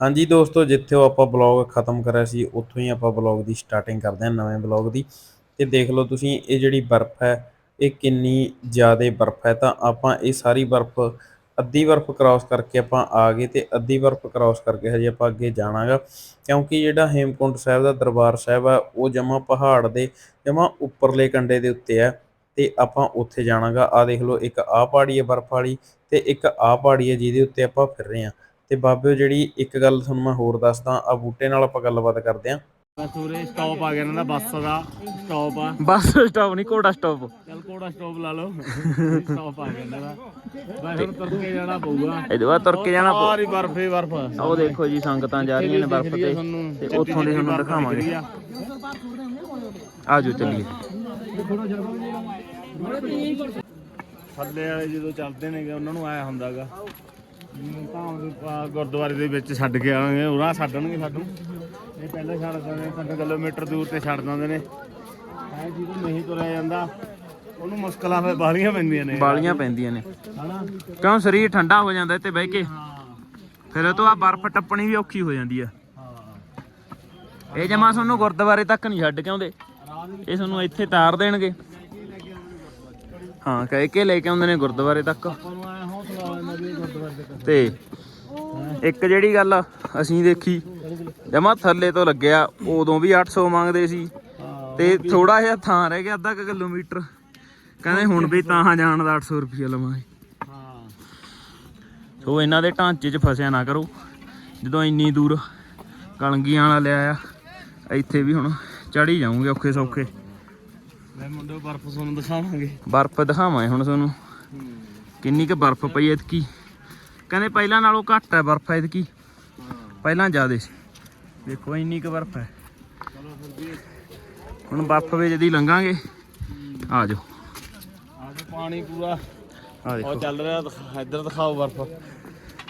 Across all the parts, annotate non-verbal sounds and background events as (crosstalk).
ਹਾਂਜੀ ਦੋਸਤੋ, ਜਿੱਥੇ ਆਪਾਂ ਬਲੌਗ ਖਤਮ ਕਰਿਆ ਸੀ, ਉੱਥੋਂ ਹੀ ਆਪਾਂ ਬਲੌਗ ਦੀ ਸਟਾਰਟਿੰਗ ਕਰਦੇ ਹਾਂ, ਨਵੇਂ ਬਲੌਗ ਦੀ। ਤੇ ਦੇਖ ਲਓ ਤੁਸੀਂ, ਇਹ ਜਿਹੜੀ ਬਰਫ਼ ਹੈ, ਇਹ ਕਿੰਨੀ ਜ਼ਿਆਦਾ ਬਰਫ਼ ਹੈ। ਤਾਂ ਆਪਾਂ ਇਹ ਸਾਰੀ ਬਰਫ਼, ਅੱਧੀ ਬਰਫ਼ ਕ੍ਰਾਸ ਕਰਕੇ ਆਪਾਂ ਆ ਗਏ ਤੇ ਅੱਧੀ ਬਰਫ਼ ਕ੍ਰਾਸ ਕਰਕੇ ਹਜੇ ਆਪਾਂ ਅੱਗੇ ਜਾਣਾਗਾ। ਕਿਉਂਕਿ ਜਿਹੜਾ ਹੇਮਕੁੰਟ ਸਾਹਿਬ ਦਾ ਦਰਬਾਰ ਸਾਹਿਬ ਆ, ਉਹ ਜਮਾ ਪਹਾੜ ਦੇ, ਜਮਾ ਉੱਪਰਲੇ ਕੰਡੇ ਦੇ ਉੱਤੇ ਹੈ ਤੇ ਆਪਾਂ ਉੱਥੇ ਜਾਣਾਗਾ। ਆ ਦੇਖ ਲਓ, ਇੱਕ ਆਹ ਪਹਾੜੀ ਹੈ ਬਰਫ਼ ਵਾਲੀ ਤੇ ਇੱਕ ਆਹ ਪਹਾੜੀ ਹੈ ਜਿਹਦੇ ਉੱਤੇ ਆਪਾਂ ਫਿਰ ਰਹੇ ਹਾਂ। ਤੇ ਬਾਬਿਓ ਜਿਹੜੀ ਇੱਕ ਗੱਲ ਤੁਹਾਨੂੰ ਮੈਂ ਹੋਰ ਦੱਸਦਾ ਆ ਬੂਟੇ ਨਾਲ ਆਪਾਂ ਗੱਲਬਾਤ ਕਰਦੇ ਆਂ ਬਸ ਉਰੇ ਸਟਾਪ ਆ ਗਿਆ ਇਹਨਾਂ ਦਾ ਬੱਸ ਦਾ ਸਟਾਪ ਆ। ਬੱਸ ਸਟਾਪ ਨਹੀਂ ਘੋੜਾ ਸਟਾਪ ਚੱਲ ਕੋੜਾ ਸਟਾਪ ਲਾ ਲਓ। ਸਟਾਪ ਆ ਗਿਆ ਇਹਨਾਂ ਦਾ ਬਸ ਹੁਣ ਤੁਰ ਕੇ ਜਾਣਾ ਪਊਗਾ। ਇਹਦੇ ਬਾਅਦ ਤੁਰ ਕੇ ਜਾਣਾ ਪਊ ਸਾਰੀ ਬਰਫ ਹੀ ਬਰਫ। ਉਹ ਦੇਖੋ ਜੀ ਸੰਗਤਾਂ ਜਾ ਰਹੀਆਂ ਨੇ ਬਰਫ਼ ਤੇ। ਤੇ ਉੱਥੋਂ ਦੀ ਤੁਹਾਨੂੰ ਦਿਖਾਵਾਂਗੇ। ਆਜੋ ਚੱਲੀਏ। ਥੱਲੇ ਵਾਲੇ ਜਦੋਂ ਚੱਲਦੇ ਨੇਗੇ ਉਹਨਾਂ ਨੂੰ ਆਇਆ ਹੁੰਦਾਗਾ। ਗੁਰਦੁਆਰੇ ਦੇ ਵਿੱਚ ਛੱਡ ਕੇ ਆਵਾਂਗੇ। ਉਰਾਂ ਛੱਡਣਗੇ ਸਾਨੂੰ। ਇਹ ਪਹਿਲਾਂ ਛੱਡ ਦਿੰਦੇ 3 ਕਿਲੋਮੀਟਰ ਦੂਰ ਤੇ ਛੱਡ ਦਿੰਦੇ ਨੇ। ਐ ਜਿਹਨੂੰ ਨਹੀਂ ਤੁਰਿਆ ਜਾਂਦਾ ਉਹਨੂੰ ਮੁਸ਼ਕਲਾਂ ਫੇ ਬਾਲੀਆਂ ਪੈਂਦੀਆਂ ਨੇ। ਬਾਲੀਆਂ ਪੈਂਦੀਆਂ ਨੇ। ਹਨਾ? ਕਿਉਂ? ਸਰੀਰ ਠੰਡਾ ਹੋ ਜਾਂਦਾ ਇੱਥੇ ਬਹਿ ਕੇ। ਹਾਂ। ਫਿਰ ਉਹ ਤੋਂ ਆ ਬਰਫ਼ ਟੱਪਣੀ ਵੀ ਔਖੀ ਹੋ ਜਾਂਦੀ ਆ। ਹਾਂ। ਇਹ ਜਮਾ ਤੁਹਾਨੂੰ ਗੁਰਦੁਆਰੇ ਤੱਕ ਨਹੀਂ ਛੱਡ ਕੇ ਆਉਂਦੇ। ਇਹ ਤੁਹਾਨੂੰ ਇੱਥੇ ਤਾਰ ਦੇਣਗੇ। ਹਾਂ ਕਹਿ ਕੇ ਲੈ ਕੇ ਆਉਂਦੇ ਨੇ ਗੁਰਦੁਆਰੇ ਤੱਕ ਆ ਜਾਂਦਾ ਵੀ ਇਹ ਗੁਰਦੁਆਰੇ ਦੇ ਤੇ ਇੱਕ ਜਿਹੜੀ ਗੱਲ ਅਸੀਂ ਦੇਖੀ ਜਮਾ ਥੱਲੇ ਤੋਂ ਲੱਗਿਆ ਉਦੋਂ ਵੀ 800 ਮੰਗਦੇ ਸੀ। ਤੇ ਥੋੜਾ ਜਿਹਾ ਥਾਂ ਰਹਿ ਗਿਆ ਅੱਧਾ ਕਿਲੋਮੀਟਰ। ਕਹਿੰਦੇ ਹੁਣ ਵੀ ਤਾਂ ਜਾਣ ਦਾ 800 ਰੁਪਏ ਲਵਾਂਗੇ। ਹਾਂ ਸੋ ਇਹਨਾਂ ਦੇ ਢਾਂਚੇ 'ਚ ਫਸਿਆ ਨਾ ਕਰੋ। ਜਦੋਂ ਇੰਨੀ ਦੂਰ ਕਲੰਗੀਆਂ ਵਾਲਾ ਲਿਆ ਆ ਇੱਥੇ ਵੀ ਹੁਣ ਚੜੀ ਜਾਊਂਗੇ ਔਖੇ ਸੌਖੇ। ਮੈਂ ਮੁੰਡੇ ਬਰਫ ਤੁਹਾਨੂੰ ਦਿਖਾਵਾਂਗੇ। ਬਰਫ਼ ਦਿਖਾਵਾਂ ਹੁਣ ਤੁਹਾਨੂੰ। ਕਿੰਨੀ ਕੁ ਬਰਫ਼ ਪਈ ਐਤਕੀ। ਕਹਿੰਦੇ ਪਹਿਲਾਂ ਨਾਲੋਂ ਘੱਟ ਹੈ ਬਰਫ਼ ਐਤਕੀ ਪਹਿਲਾਂ ਜ਼ਿਆਦੇ ਸੀ। ਦੇਖੋ ਇੰਨੀ ਕੁ ਬਰਫ਼ ਹੈ। ਹੁਣ ਬਰਫ਼ ਵਿੱਚ ਦੀ ਲੰਘਾਂਗੇ। ਆ ਜਾਓ। ਪਾਣੀ ਪੂਰਾ। ਆ ਉਹ ਦੇਖੋ ਚੱਲ ਰਿਹਾ ਇੱਧਰ ਦਿਖਾਓ ਬਰਫ।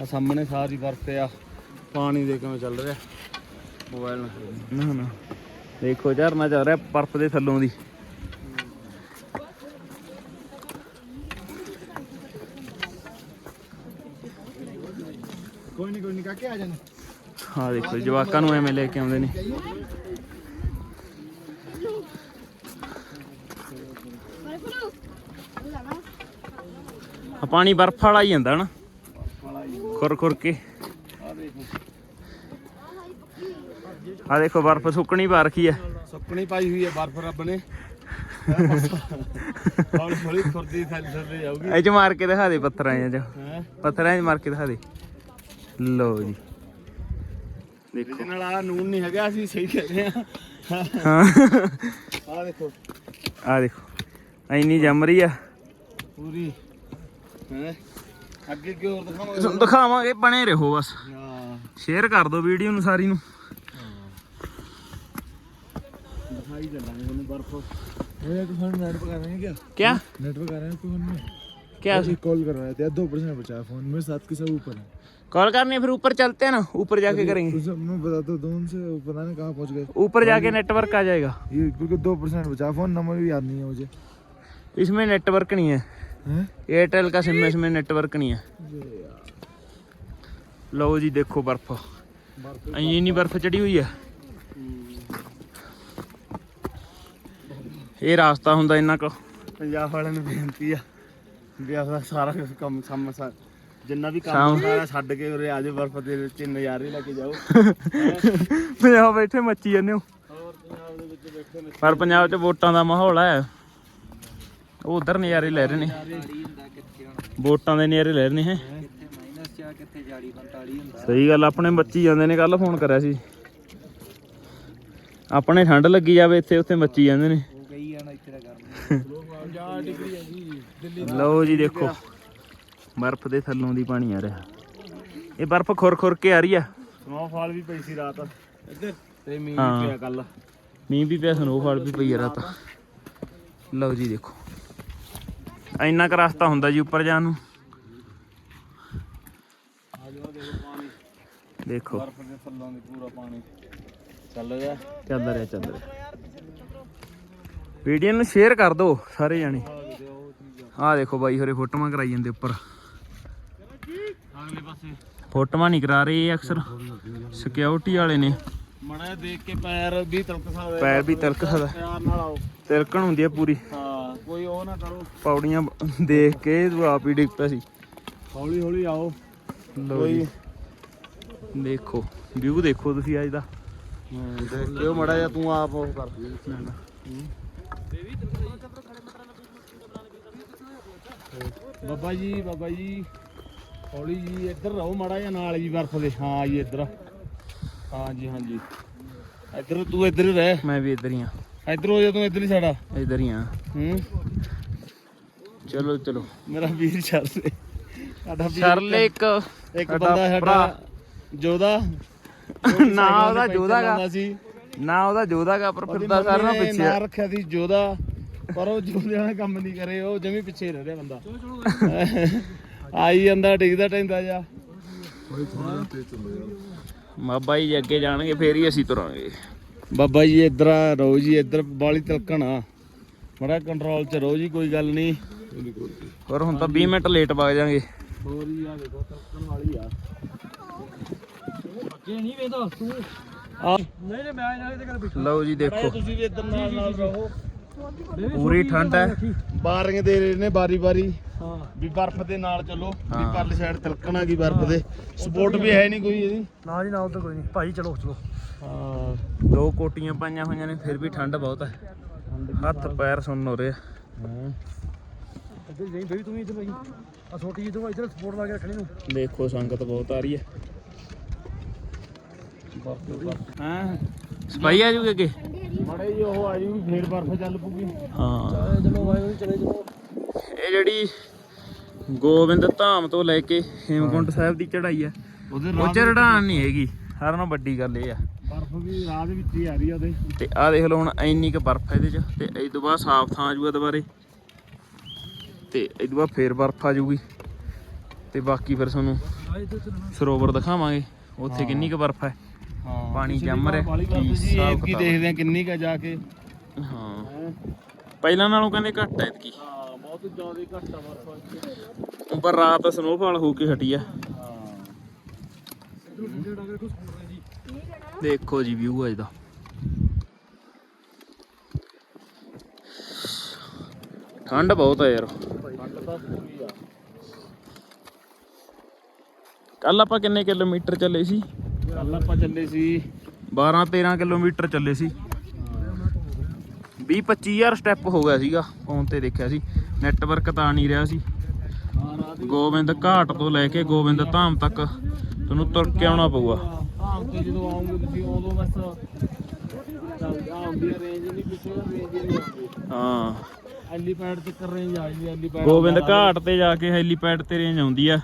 ਆ ਸਾਹਮਣੇ ਸਾਰੀ ਬਰਫ ਆ। ਪਾਣੀ ਦੇ ਕਿਵੇਂ ਚੱਲ ਰਿਹਾ। ਮੋਬਾਈਲ ਨਾ ਨਾ। ਦੇਖੋ ਝਰਨਾ ਚੱਲ ਰਿਹਾ ਬਰਫ਼ ਦੇ ਥੱਲੋਂ ਦੀ। ਕੋਈ ਆ ਜਾਣਾ। ਆ ਦੇਖੋ ਜਵਾਕਾਂ ਨੂੰ ਐਵੇਂ ਲੈ ਕੇ ਆਉਂਦੇ ਨੇ। ਆ ਪਾਣੀ ਬਰਫ਼ ਵਾਲਾ ਹੀ ਜਾਂਦਾ ਨਾ। ਖੁਰ ਖੁਰ ਕੇ। ਆ ਦੇਖੋ ਆ ਦੇਖੋ ਬਰਫ਼ ਸੁੱਕਣੀ ਪਾ ਰੱਖੀ ਆ। ਸੁੱਕਣੀ ਪਾਈ ਹੋਈ ਹੈ ਬਰਫ ਰੱਬ ਨੇ। ਹੌਲੀ ਹੌਲੀ ਖੁਰਦੀ ਥੱਲੇ ਥੱਲੇ ਜਾਊਗੀ। ਇਹ ਚ ਮਾਰ ਕੇ ਦਿਖਾ ਦੇ ਪੱਥਰਾਂ ਚ ਹੈ? ਪੱਥਰਾਂ 'ਚ ਮਾਰ ਕੇ ਦਿਖਾ ਦੇ। ਲਓ ਜੀ ਇਹਦੇ ਨਾਲ ਆ ਨੂਨ ਨਹੀਂ ਹੈਗਾ ਅਸੀਂ ਸਹੀ ਕਹਿ ਰਹੇ ਹਾਂ ਹਾਂ ਆ ਦੇਖੋ ਆ ਦੇਖੋ ਐਨੀ ਜੰਮ ਰਹੀ ਆ ਪੂਰੀ ਹੈ ਅੱਗੇ ਕੀ ਹੋਰ ਦਿਖਾਵਾਂਗੇ ਤੁਹਾਨੂੰ ਦਿਖਾਵਾਂਗੇ ਬਣੇ ਰਹੋ ਬਸ ਹਾਂ ਸ਼ੇਅਰ ਕਰ ਦਿਓ ਵੀਡੀਓ ਨੂੰ ਸਾਰੀ ਨੂੰ दिखाई चलाएंगे उन्हें बर्फ भैया तो फोन नेट पर कर रहे हैं क्या क्या नेट पर कर रहे हैं फोन में क्या कॉल करवा रहे थे दो परसेंट बचा है फोन में सात के सब ऊपर है कॉल करनी है फिर ऊपर चलते हैं ना ऊपर जाके करेंगे उसे मैं बताता हूँ दोनों से वो पता नहीं कहाँ पहुँच गए ऊपर जाके नेटवर्क आ जाएगा ये क्योंकि दो परसेंट बचा फोन नंबर भी याद नहीं है मुझे इसमें नेटवर्क नहीं है हैं एयरटेल का सिम है इसमें नेटवर्क नहीं है लो जी देखो बर्फ इतनी बर्फ चढ़ी हुई है ਇਹ ਰਾਸਤਾ ਹੁੰਦਾ ਇੰਨਾ ਕੁ ਪੰਜਾਬ ਵਾਲਿਆਂ ਨੂੰ ਬੇਨਤੀ ਆ ਵੀ ਆਪਦਾ ਸਾਰਾ ਕੁਛ ਕੰਮ ਸਾਮ ਸਾ- ਜਿੰਨਾ ਵੀ ਕੰਮ ਸਾਰਾ ਛੱਡ ਕੇ ਉਰੇ ਆਜੋ ਬਰਫ ਦੇ ਵਿੱਚ ਨਜ਼ਾਰੇ ਲੈ ਕੇ ਜਾਓ। ਪੰਜਾਬ ਬੈਠੇ ਮੱਚੀ ਜਾਂਦੇ ਹੋ। ਪਰ ਪੰਜਾਬ 'ਚ ਵੋਟਾਂ ਦਾ ਮਾਹੌਲ ਹੈ। ਉਹ ਉਧਰ ਨਜ਼ਾਰੇ ਲੈ ਰਹੇ ਨੇ। ਵੋਟਾਂ ਦੇ ਨਜ਼ਾਰੇ ਲੈ ਰਹੇ ਨੇ ਹੈ ਸਹੀ ਗੱਲ ਆਪਣੇ ਬੱਚੀ ਜਾਂਦੇ ਨੇ ਕੱਲ ਫੋਨ ਕਰਿਆ ਸੀ। ਆਪਣੇ ਠੰਡ ਲੱਗੀ ਜਾਵੇ ਇੱਥੇ ਉੱਥੇ ਮੱਚੀ ਜਾਂਦੇ ਨੇ। ਲਓ ਜੀ ਦੇਖੋ। ਬਰਫ਼ ਦੇ ਥੱਲੋਂ ਦੀ ਪਾਣੀ ਆ ਰਿਹਾ। ਇਹ ਬਰਫ਼ ਖੁਰ ਖੁਰ ਕੇ ਆ ਰਹੀ ਆ। ਸਨੋਫਾਲ ਵੀ ਪਈ ਸੀ ਰਾਤ। ਇੱਧਰ। ਤੇ ਮੀਂਹ ਹਾਂ। ਪਿਆ ਕੱਲ ਮੀਂਹ ਵੀ ਪਿਆ ਸਨੋਫਾਲ ਵੀ ਪਈ ਆ ਰਾਤ। ਲਓ ਜੀ ਦੇਖੋ। ਇੰਨਾ ਕੁ ਰਸਤਾ ਹੁੰਦਾ ਜੀ ਉੱਪਰ ਜਾਣ ਨੂੰ। ਦੇਖੋ। ਪਾਣੀ ਦੇਖੋ ਬਰਫ ਦੇ ਥੱਲੋਂ ਦੀ ਪੂਰਾ ਪਾਣੀ ਚੱਲ ਰਿਹਾ। ਚੱਲ ਰਿਹਾ ਚੱਲ ਰਿਹਾ। ਵੀਡੀਓ ਨੂੰ ਸ਼ੇਅਰ ਕਰ ਦਿਓ ਸਾਰੇ ਜਾਣੇ। ਆਹ ਦੇਖੋ ਬਾਈ ਹੋਰੇ ਫੋਟੋਆਂ ਕਰਾਈ ਜਾਂਦੇ ਉੱਪਰ। ਅਗਲੇ ਪਾਸੇ। ਫੋਟੋਆਂ ਨਹੀਂ ਕਰਾ ਰਹੇ ਇਹ ਅਕਸਰ। ਸਿਕਿਉਰਿਟੀ ਵਾਲੇ ਨੇ। ਮੜਾ ਦੇਖ ਕੇ ਪੈਰ ਵੀ ਤਲਕ ਸਕਦੇ ਪੈਰ ਵੀ ਤਿਲਕ ਸਕਦਾ ਪਿਆਰ ਨਾਲ ਆਓ। ਤਿਲਕਣ ਹੁੰਦੀ ਆ ਪੂਰੀ। ਹਾਂ ਕੋਈ ਉਹ ਨਾ ਕਰੋ। ਪੌੜੀਆਂ ਦੇਖ ਕੇ ਤੂੰ ਆਪ ਹੀ ਡਿੱਗ ਪਿਆ ਸੀ। ਹੌਲੀ ਹੌਲੀ ਆਓ। ਜੀ। ਦੇਖੋ ਵਿਊ ਦੇਖੋ ਤੁਸੀਂ ਅੱਜ ਦਾ। ਦੇਖ ਲਿਓ ਮੜਾ ਜਾ ਤੂੰ ਆਪ ਉਹ ਕਰ। ਬਾਬਾ ਜੀ ਬਾਬਾ ਜੀ। ਹੌਲੀ ਜੀ ਇੱਧਰ ਰਹੋ ਮੜਾ ਜਾ ਨਾਲ ਜੀ ਬਰਫ ਦੇ। ਹਾਂ ਜੀ ਇੱਧਰ ਹਾਂ ਜੀ ਹਾਂ ਜੀ। ਇੱਧਰ ਤੂੰ ਇੱਧਰ ਹੀ ਰਹਿ। ਮੈਂ ਵੀ ਇੱਧਰ ਹੀ ਆ ਇੱਧਰ ਹੋ ਜਾ ਤੂੰ ਇੱਧਰ ਹੀ ਛੜਾ ਇੱਧਰ ਹੀ ਆ ਹੂੰ। ਚਲੋ ਚਲੋ। ਮੇਰਾ ਵੀਰ ਰੇ ਸਾਡਾ ਵੀਰ ਸ਼ਰਲੇ ਇੱਕ ਇੱਕ ਸਾਡਾ ਬੰਦਾ ਸਾਡਾ। ਜੋਦਾ ਨਾ ਉਹਦਾ ਜੋਧਾ ਗਾ। ਲਾਉਂਦਾ ਸੀ। ਨਾ ਉਹਦਾ ਜੋਦਾ ਕਾ ਪਰ ਫਿਰਦਾ ਸਾਰਿਆਂ ਨਾਲੋਂ ਨੇ ਪਿੱਛੇ। ਨਾਂ। ਰੱਖਿਆ ਸੀ ਜੋਦਾ ਪਰ ਉਹ ਜੋਦੇ ਵਾਲਾ ਕੰਮ ਨਹੀਂ ਕਰੇ ਉਹ ਜਮੀ ਪਿੱਛੇ ਰਹਿ ਰਿਹਾ ਬੰਦਾ। ਆਈ ਜਾਂਦਾ ਡਿੱਗਦਾ ਟੈਂਦਾ ਜਾ। ਬਾਬਾ ਜੀ ਅੱਗੇ ਜਾਣਗੇ ਫੇਰ ਹੀ ਅਸੀਂ ਤੁਰਾਂਗੇ। ਬਾਬਾ ਜੀ ਇੱਧਰ ਆ ਰਹੋ ਜੀ ਇੱਧਰ ਬਾਲੀ ਤਲਕਣਾ ਬੜਾ ਕੰਟਰੋਲ ਚ ਰਹੋ ਜੀ ਕੋਈ ਗੱਲ ਨਹੀਂ। ਪਰ ਹੁਣ ਤਾਂ 20 ਮਿੰਟ ਲੇਟ ਵਗ ਜਾਾਂਗੇ ਹੋਰ ਹੀ ਆ ਦੇਖੋ ਤਲਕਣ ਵਾਲੀ ਆ। ਅੱਗੇ ਨਹੀਂ ਵੇਦਾ ਤੂੰ ਆ। ਨਹੀਂ ਨਹੀਂ ਮੈਂ ਇਹਨਾਂ ਦੇ ਕਰ ਲਓ ਜੀ ਦੇਖੋ। ਤੁਸੀਂ ਵੀ ਇੱਧਰ ਨਾਲ ਨਾਲ ਰਹੋ। ਪੂਰੀ ਠੰਡ ਹੈ। ਬਾਰਿੰਗ ਦੇ ਰਹੇ ਨੇ ਬਾਰੀ ਬਾਰੀ ਵੀ ਬਰਫ਼ ਦੇ ਨਾਲ ਚੱਲੋ ਵੀ ਹਾਂ। ਪਰਲੀ ਸਾਈਡ ਤਿਲਕਣਾ ਕੀ ਬਰਫ਼ ਦੇ। ਸਪੋਰਟ ਵੀ ਹੈ ਨਹੀਂ ਕੋਈ ਇਹਦੀ। ਨਾ ਜੀ ਨਾ ਉਧਰ ਕੋਈ ਨਹੀਂ। ਭਾਈ ਚਲੋ ਚਲੋ। ਹਾਂ। ਦੋ ਕੋਟੀਆਂ ਪਾਈਆਂ ਹੋਈਆਂ ਨੇ ਫਿਰ ਵੀ ਠੰਡ ਬਹੁਤ ਹੈ। ਹੱਥ ਪੈਰ ਸੁੰਨ ਹੋ ਰਹੇ ਇੱਧਰ ਜਾਈ ਬਈ ਤੂੰ ਇੱਧਰ ਭਾਈ ਆ ਛੋਟੀ ਜਿਹੀ ਤੋਂ ਇੱਧਰ ਸਪੋਰਟ ਲਾ ਕੇ ਰੱਖਣੀ ਨੂੰ ਦੇਖੋ ਸੰਗਤ ਬਹੁਤ ਆ ਰਹੀ ਹੈ। ਹਾਂ। ਸਪਾਈ ਆ ਜੂਗੇ ਅੱਗੇ? ਮੜੇ ਜੀ ਉਹ ਆ ਜੂ ਫੇਰ ਬਰਫ਼ ਚੱਲ ਪੂਗੀ ਹਾਂ। ਚਲੋ ਵਾਹਿਗੁਰੂ ਚਲੇ ਚਲੋ ਇਹ ਜਿਹੜੀ ਗੋਬਿੰਦ ਧਾਮ ਤੋਂ ਲੈ ਕੇ ਹੇਮਕੁੰਟ ਸਾਹਿਬ ਦੀ ਚੜ੍ਹਾਈ ਉਹਦੇ ਉਹ ਚੜ੍ਹਾਣ ਨਹੀਂ ਹੈਗੀ। ਸਾਰਿਆਂ ਨਾਲੋਂ ਵੱਡੀ ਗੱਲ ਇਹ ਆ। ਬਰਫ਼ ਵੀ ਰਾਹ ਦੇ ਵਿੱਚ ਹੀ ਆ ਰਹੀ ਆ ਉਹਦੇ। ਤੇ ਆਹ ਦੇਖ ਲਓ ਹੁਣ ਇੰਨੀ ਕੁ ਬਰਫ਼ ਇਹਦੇ 'ਚ। ਤੇ ਇਸ ਤੋਂ ਬਾਅਦ ਸਾਫ਼ ਥਾਂ ਆ ਜੂਗਾ ਦੁਬਾਰੇ। ਤੇ ਇਸ ਤੋਂ ਬਾਅਦ ਫੇਰ ਬਰਫ਼ ਆ ਜੂਗੀ। ਤੇ ਬਾਕੀ ਫਿਰ ਤੁਹਾਨੂੰ ਆ ਸਰੋਵਰ ਦਿਖਾਵਾਂਗੇ ਉੱਥੇ ਕਿੰਨੀ ਕੁ ਬਰਫ਼ ਹੈ ਹਾਂ ਪਾਣੀ ਜੰਮ ਰਿਹਾ। ਜੀ ਹਿਸਾਬ ਕੀ। ਦੇਖਦੇ ਆ ਕਿੰਨੀ ਕਾ ਜਾ ਕੇ। ਹਾਂ। ਪਹਿਲਾਂ ਨਾਲੋਂ ਕਹਿੰਦੇ ਘੱਟ ਹੈ ਇਤਕੀ ਹਾਂ ਬਹੁਤ ਜ਼ਿਆਦਾ ਘੱਟ ਆ ਬਰਫ਼ ਉੱਪਰ ਰਾਤ ਸਨੋਫਾਲ ਹੋ ਕੇ ਹਟੀ ਆ। ਦੇਖੋ ਜੀ ਵਿਊ ਅੱਜ ਦਾ। ਠੰਡ ਬਹੁਤ ਹੈ ਯਾਰ। ਆ। ਕੱਲ ਆਪਾਂ ਕਿੰਨੇ ਕਿਲੋਮੀਟਰ ਚੱਲੇ ਸੀ? ਕੱਲ ਆਪਾਂ ਚੱਲੇ ਸੀ 12 13 ਕਿਲੋਮੀਟਰ ਚੱਲੇ ਸੀ। 20 25000 ਸਟੈਪ ਹੋ ਗਿਆ ਸੀਗਾ ਫੋਨ ਤੇ ਦੇਖਿਆ ਸੀ। ਨੈਟਵਰਕ ਤਾਂ ਨਹੀਂ ਰਿਹਾ ਸੀ। ਗੋਬਿੰਦ ਘਾਟ ਤੋਂ ਲੈ ਕੇ ਗੋਬਿੰਦ ਧਾਮ ਤੱਕ ਤੁਹਾਨੂੰ ਤੁਰ ਕੇ ਆਉਣਾ ਪਊਗਾ। ਹਾਂ ਤੇ ਜਦੋਂ ਆਉਂਗੇ ਤੁਸੀਂ ਉਦੋਂ ਬਸ ਆਉਂਦੀ ਰੇਂਜ ਨਹੀਂ ਪਿੱਛੇ ਰੇਂਜ ਨਹੀਂ ਹਾਂ। ਐਲੀਪੈਡ ਤੱਕ ਰੇਂਜ ਆ ਜਾਂਦੀ ਐਲੀਪੈਡ ਗੋਬਿੰਦ ਘਾਟ ਤੇ ਜਾ ਕੇ ਹੈਲੀਪੈਡ ਤੇ ਰੇਂਜ ਆਉਂਦੀ ਆ।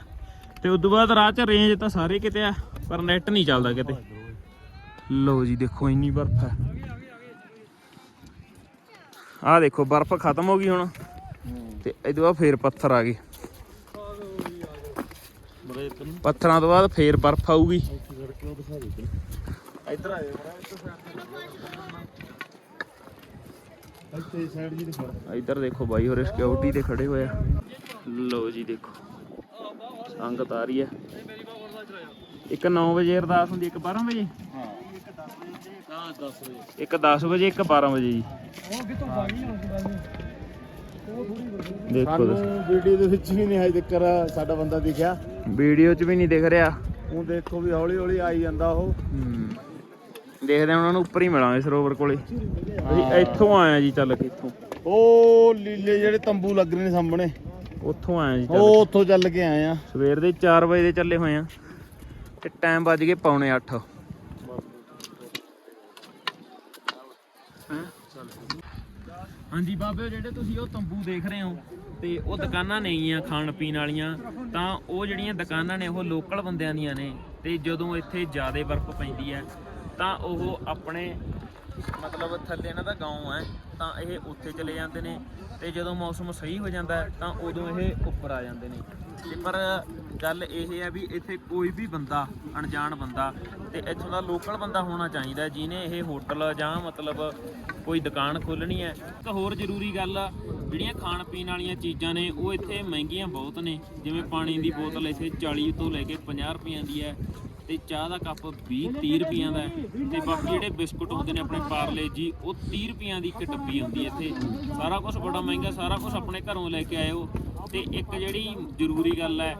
ਤੇ ਉਸ ਤੋਂ ਬਾਅਦ ਰਾਹ 'ਚ ਰੇਂਜ ਤਾਂ ਸਾਰੇ ਕਿਤੇ ਆ, ਪਰ ਨੈਟ ਨਹੀਂ ਚੱਲਦਾ ਕਿਤੇ। ਲਓ ਜੀ, ਦੇਖੋ ਇੰਨੀ ਬਰਫ਼ ਹੈ ਆਹ ਦੇਖੋ, ਬਰਫ਼ ਖਤਮ ਹੋ ਗਈ ਹੁਣ। ਤੇ ਇਹਦੇ ਬਾਅਦ ਫੇਰ ਪੱਥਰ ਆ ਗਏ। ਪੱਥਰਾਂ ਤੋਂ ਬਾਅਦ ਫੇਰ ਬਰਫ਼ ਆਊਗੀ। ਇੱਧਰ ਆ ਜਾ ਇੱਧਰ ਦੇਖੋ। ਬਾਈ, ਹੋਰੇ ਸਿਕਿਉਰਿਟੀ ਤੇ ਖੜੇ ਹੋਏ ਲੋ ਜੀ, ਦੇਖੋ। ਸੰਗਤ ਆ ਰਹੀ ਹੈ। ਇੱਕ 9 ਵਜੇ ਅਰਦਾਸ ਹੁੰਦੀ ਇੱਕ 12 ਵਜੇ? ਹਾਂ। ਹਾਂ 10 ਵਜੇ। ਇੱਕ 10 ਵਜੇ ਇੱਕ 12 ਵਜੇ ਜੀ। ਉਹ ਕਿਤੋਂ ਦੇਖੋ ਵੀਡੀਓ ਦੇ ਵਿੱਚ ਵੀ ਨਹੀਂ ਹਜੇ ਤੱਕ ਸਾਡਾ ਬੰਦਾ ਦਿਖਿਆ। ਵੀਡੀਓ 'ਚ ਵੀ ਨਹੀਂ ਦਿਖ ਰਿਹਾ। ਹੁਣ ਦੇਖੋ ਵੀ ਹੌਲੀ ਹੌਲੀ ਆਈ ਜਾਂਦਾ ਉਹ। ਹੂੰ। ਦੇਖਦੇ ਹਾਂ ਉਹਨਾਂ ਨੂੰ ਉੱਪਰ ਹੀ ਮਿਲਾਂਗੇ ਸਰੋਵਰ ਕੋਲੇ। ਅਸੀਂ ਇੱਥੋਂ ਆਏ ਆ ਜੀ ਚੱਲ ਕੇ ਇੱਥੋਂ। ਉਹ ਲੀਲੇ ਜਿਹੜੇ ਤੰਬੂ ਲੱਗ ਰਹੇ ਨੇ ਸਾਹਮਣੇ। ਉੱਥੋਂ ਆਏ ਜੀ ਚੱਲ ਉਹ ਕੇ। ਉੱਥੋਂ ਚੱਲ ਕੇ ਆਏ ਆ। ਸਵੇਰ ਦੇ 4 ਵਜੇ ਦੇ ਚੱਲੇ ਹੋਏ ਆ ਤੇ ਟਾਈਮ ਵੱਜ ਗਏ ਪੌਣੇ 8 ਹਾਂਜੀ ਬਾਬੇ ਜਿਹੜੇ ਤੁਸੀਂ ਉਹ ਤੰਬੂ ਦੇਖ ਰਹੇ ਹੋ ਤੇ ਉਹ ਦੁਕਾਨਾਂ ਨਹੀਂ ਆ ਖਾਣ ਪੀਣ ਵਾਲੀਆਂ ਤਾਂ ਉਹ ਜਿਹੜੀਆਂ ਦੁਕਾਨਾਂ ਨੇ ਉਹ ਲੋਕਲ ਬੰਦਿਆਂ ਦੀਆਂ ਨੇ ਤੇ ਜਦੋਂ ਇੱਥੇ ਜ਼ਿਆਦਾ ਬਰਫ਼ ਪੈਂਦੀ ਹੈ ਤਾਂ ਉਹ ਆਪਣੇ ਮਤਲਬ ਥੱਲੇ ਇਹਨਾਂ ਦਾ گاਉਂ ਹੈ, ਤਾਂ ਇਹ ਉੱਥੇ ਚਲੇ ਜਾਂਦੇ ਨੇ ਤੇ ਜਦੋਂ ਮੌਸਮ ਸਹੀ ਹੋ ਜਾਂਦਾ ਤਾਂ ਉਦੋਂ ਇਹ ਉੱਪਰ ਆ ਜਾਂਦੇ ਨੇ। ਤੇ ਪਰ ਗੱਲ ਇਹ ਹੈ ਵੀ ਇੱਥੇ ਕੋਈ ਵੀ ਬੰਦਾ, ਅਣਜਾਣ ਬੰਦਾ ਤੇ ਇੱਥੋਂ ਦਾ ਲੋਕਲ ਬੰਦਾ ਹੋਣਾ ਚਾਹੀਦਾ ਜਿਹਨੇ ਇਹ ਹੋਟਲ ਜਾਂ ਮਤਲਬ ਕੋਈ ਦੁਕਾਨ ਖੋਲਣੀ ਹੈ। ਇੱਕ ਹੋਰ ਜ਼ਰੂਰੀ ਗੱਲ ਆ ਜਿਹੜੀਆਂ ਖਾਣ ਪੀਣ ਵਾਲੀਆਂ ਚੀਜ਼ਾਂ ਨੇ, ਉਹ ਇੱਥੇ ਮਹਿੰਗੀਆਂ ਬਹੁਤ ਨੇ। ਜਿਵੇਂ ਪਾਣੀ ਦੀ ਬੋਤਲ ਇੱਥੇ 40 ਤੋਂ ਲੈ ਕੇ 50 ਰੁਪਈਆਂ ਦੀ ਹੈ। ਤੇ ਚਾਹ ਦਾ ਕੱਪ 20 30 ਰੁਪਈਆਂ ਦਾ ਹੈ। ਤੇ ਬਾਕੀ ਜਿਹੜੇ ਬਿਸਕੁਟ ਹੁੰਦੇ ਨੇ ਆਪਣੇ ਪਾਰਲੇ ਜੀ, ਉਹ 30 ਰੁਪਈਆਂ ਦੀ ਇੱਕ ਡੱਬੀ ਆਉਂਦੀ ਹੈ ਇੱਥੇ। ਸਾਰਾ ਕੁਝ ਬੜਾ ਮਹਿੰਗਾ, ਸਾਰਾ ਕੁਝ ਆਪਣੇ ਘਰੋਂ ਲੈ ਕੇ ਆਇਓ। ਤੇ ਇੱਕ ਜਿਹੜੀ ਜ਼ਰੂਰੀ ਗੱਲ ਹੈ,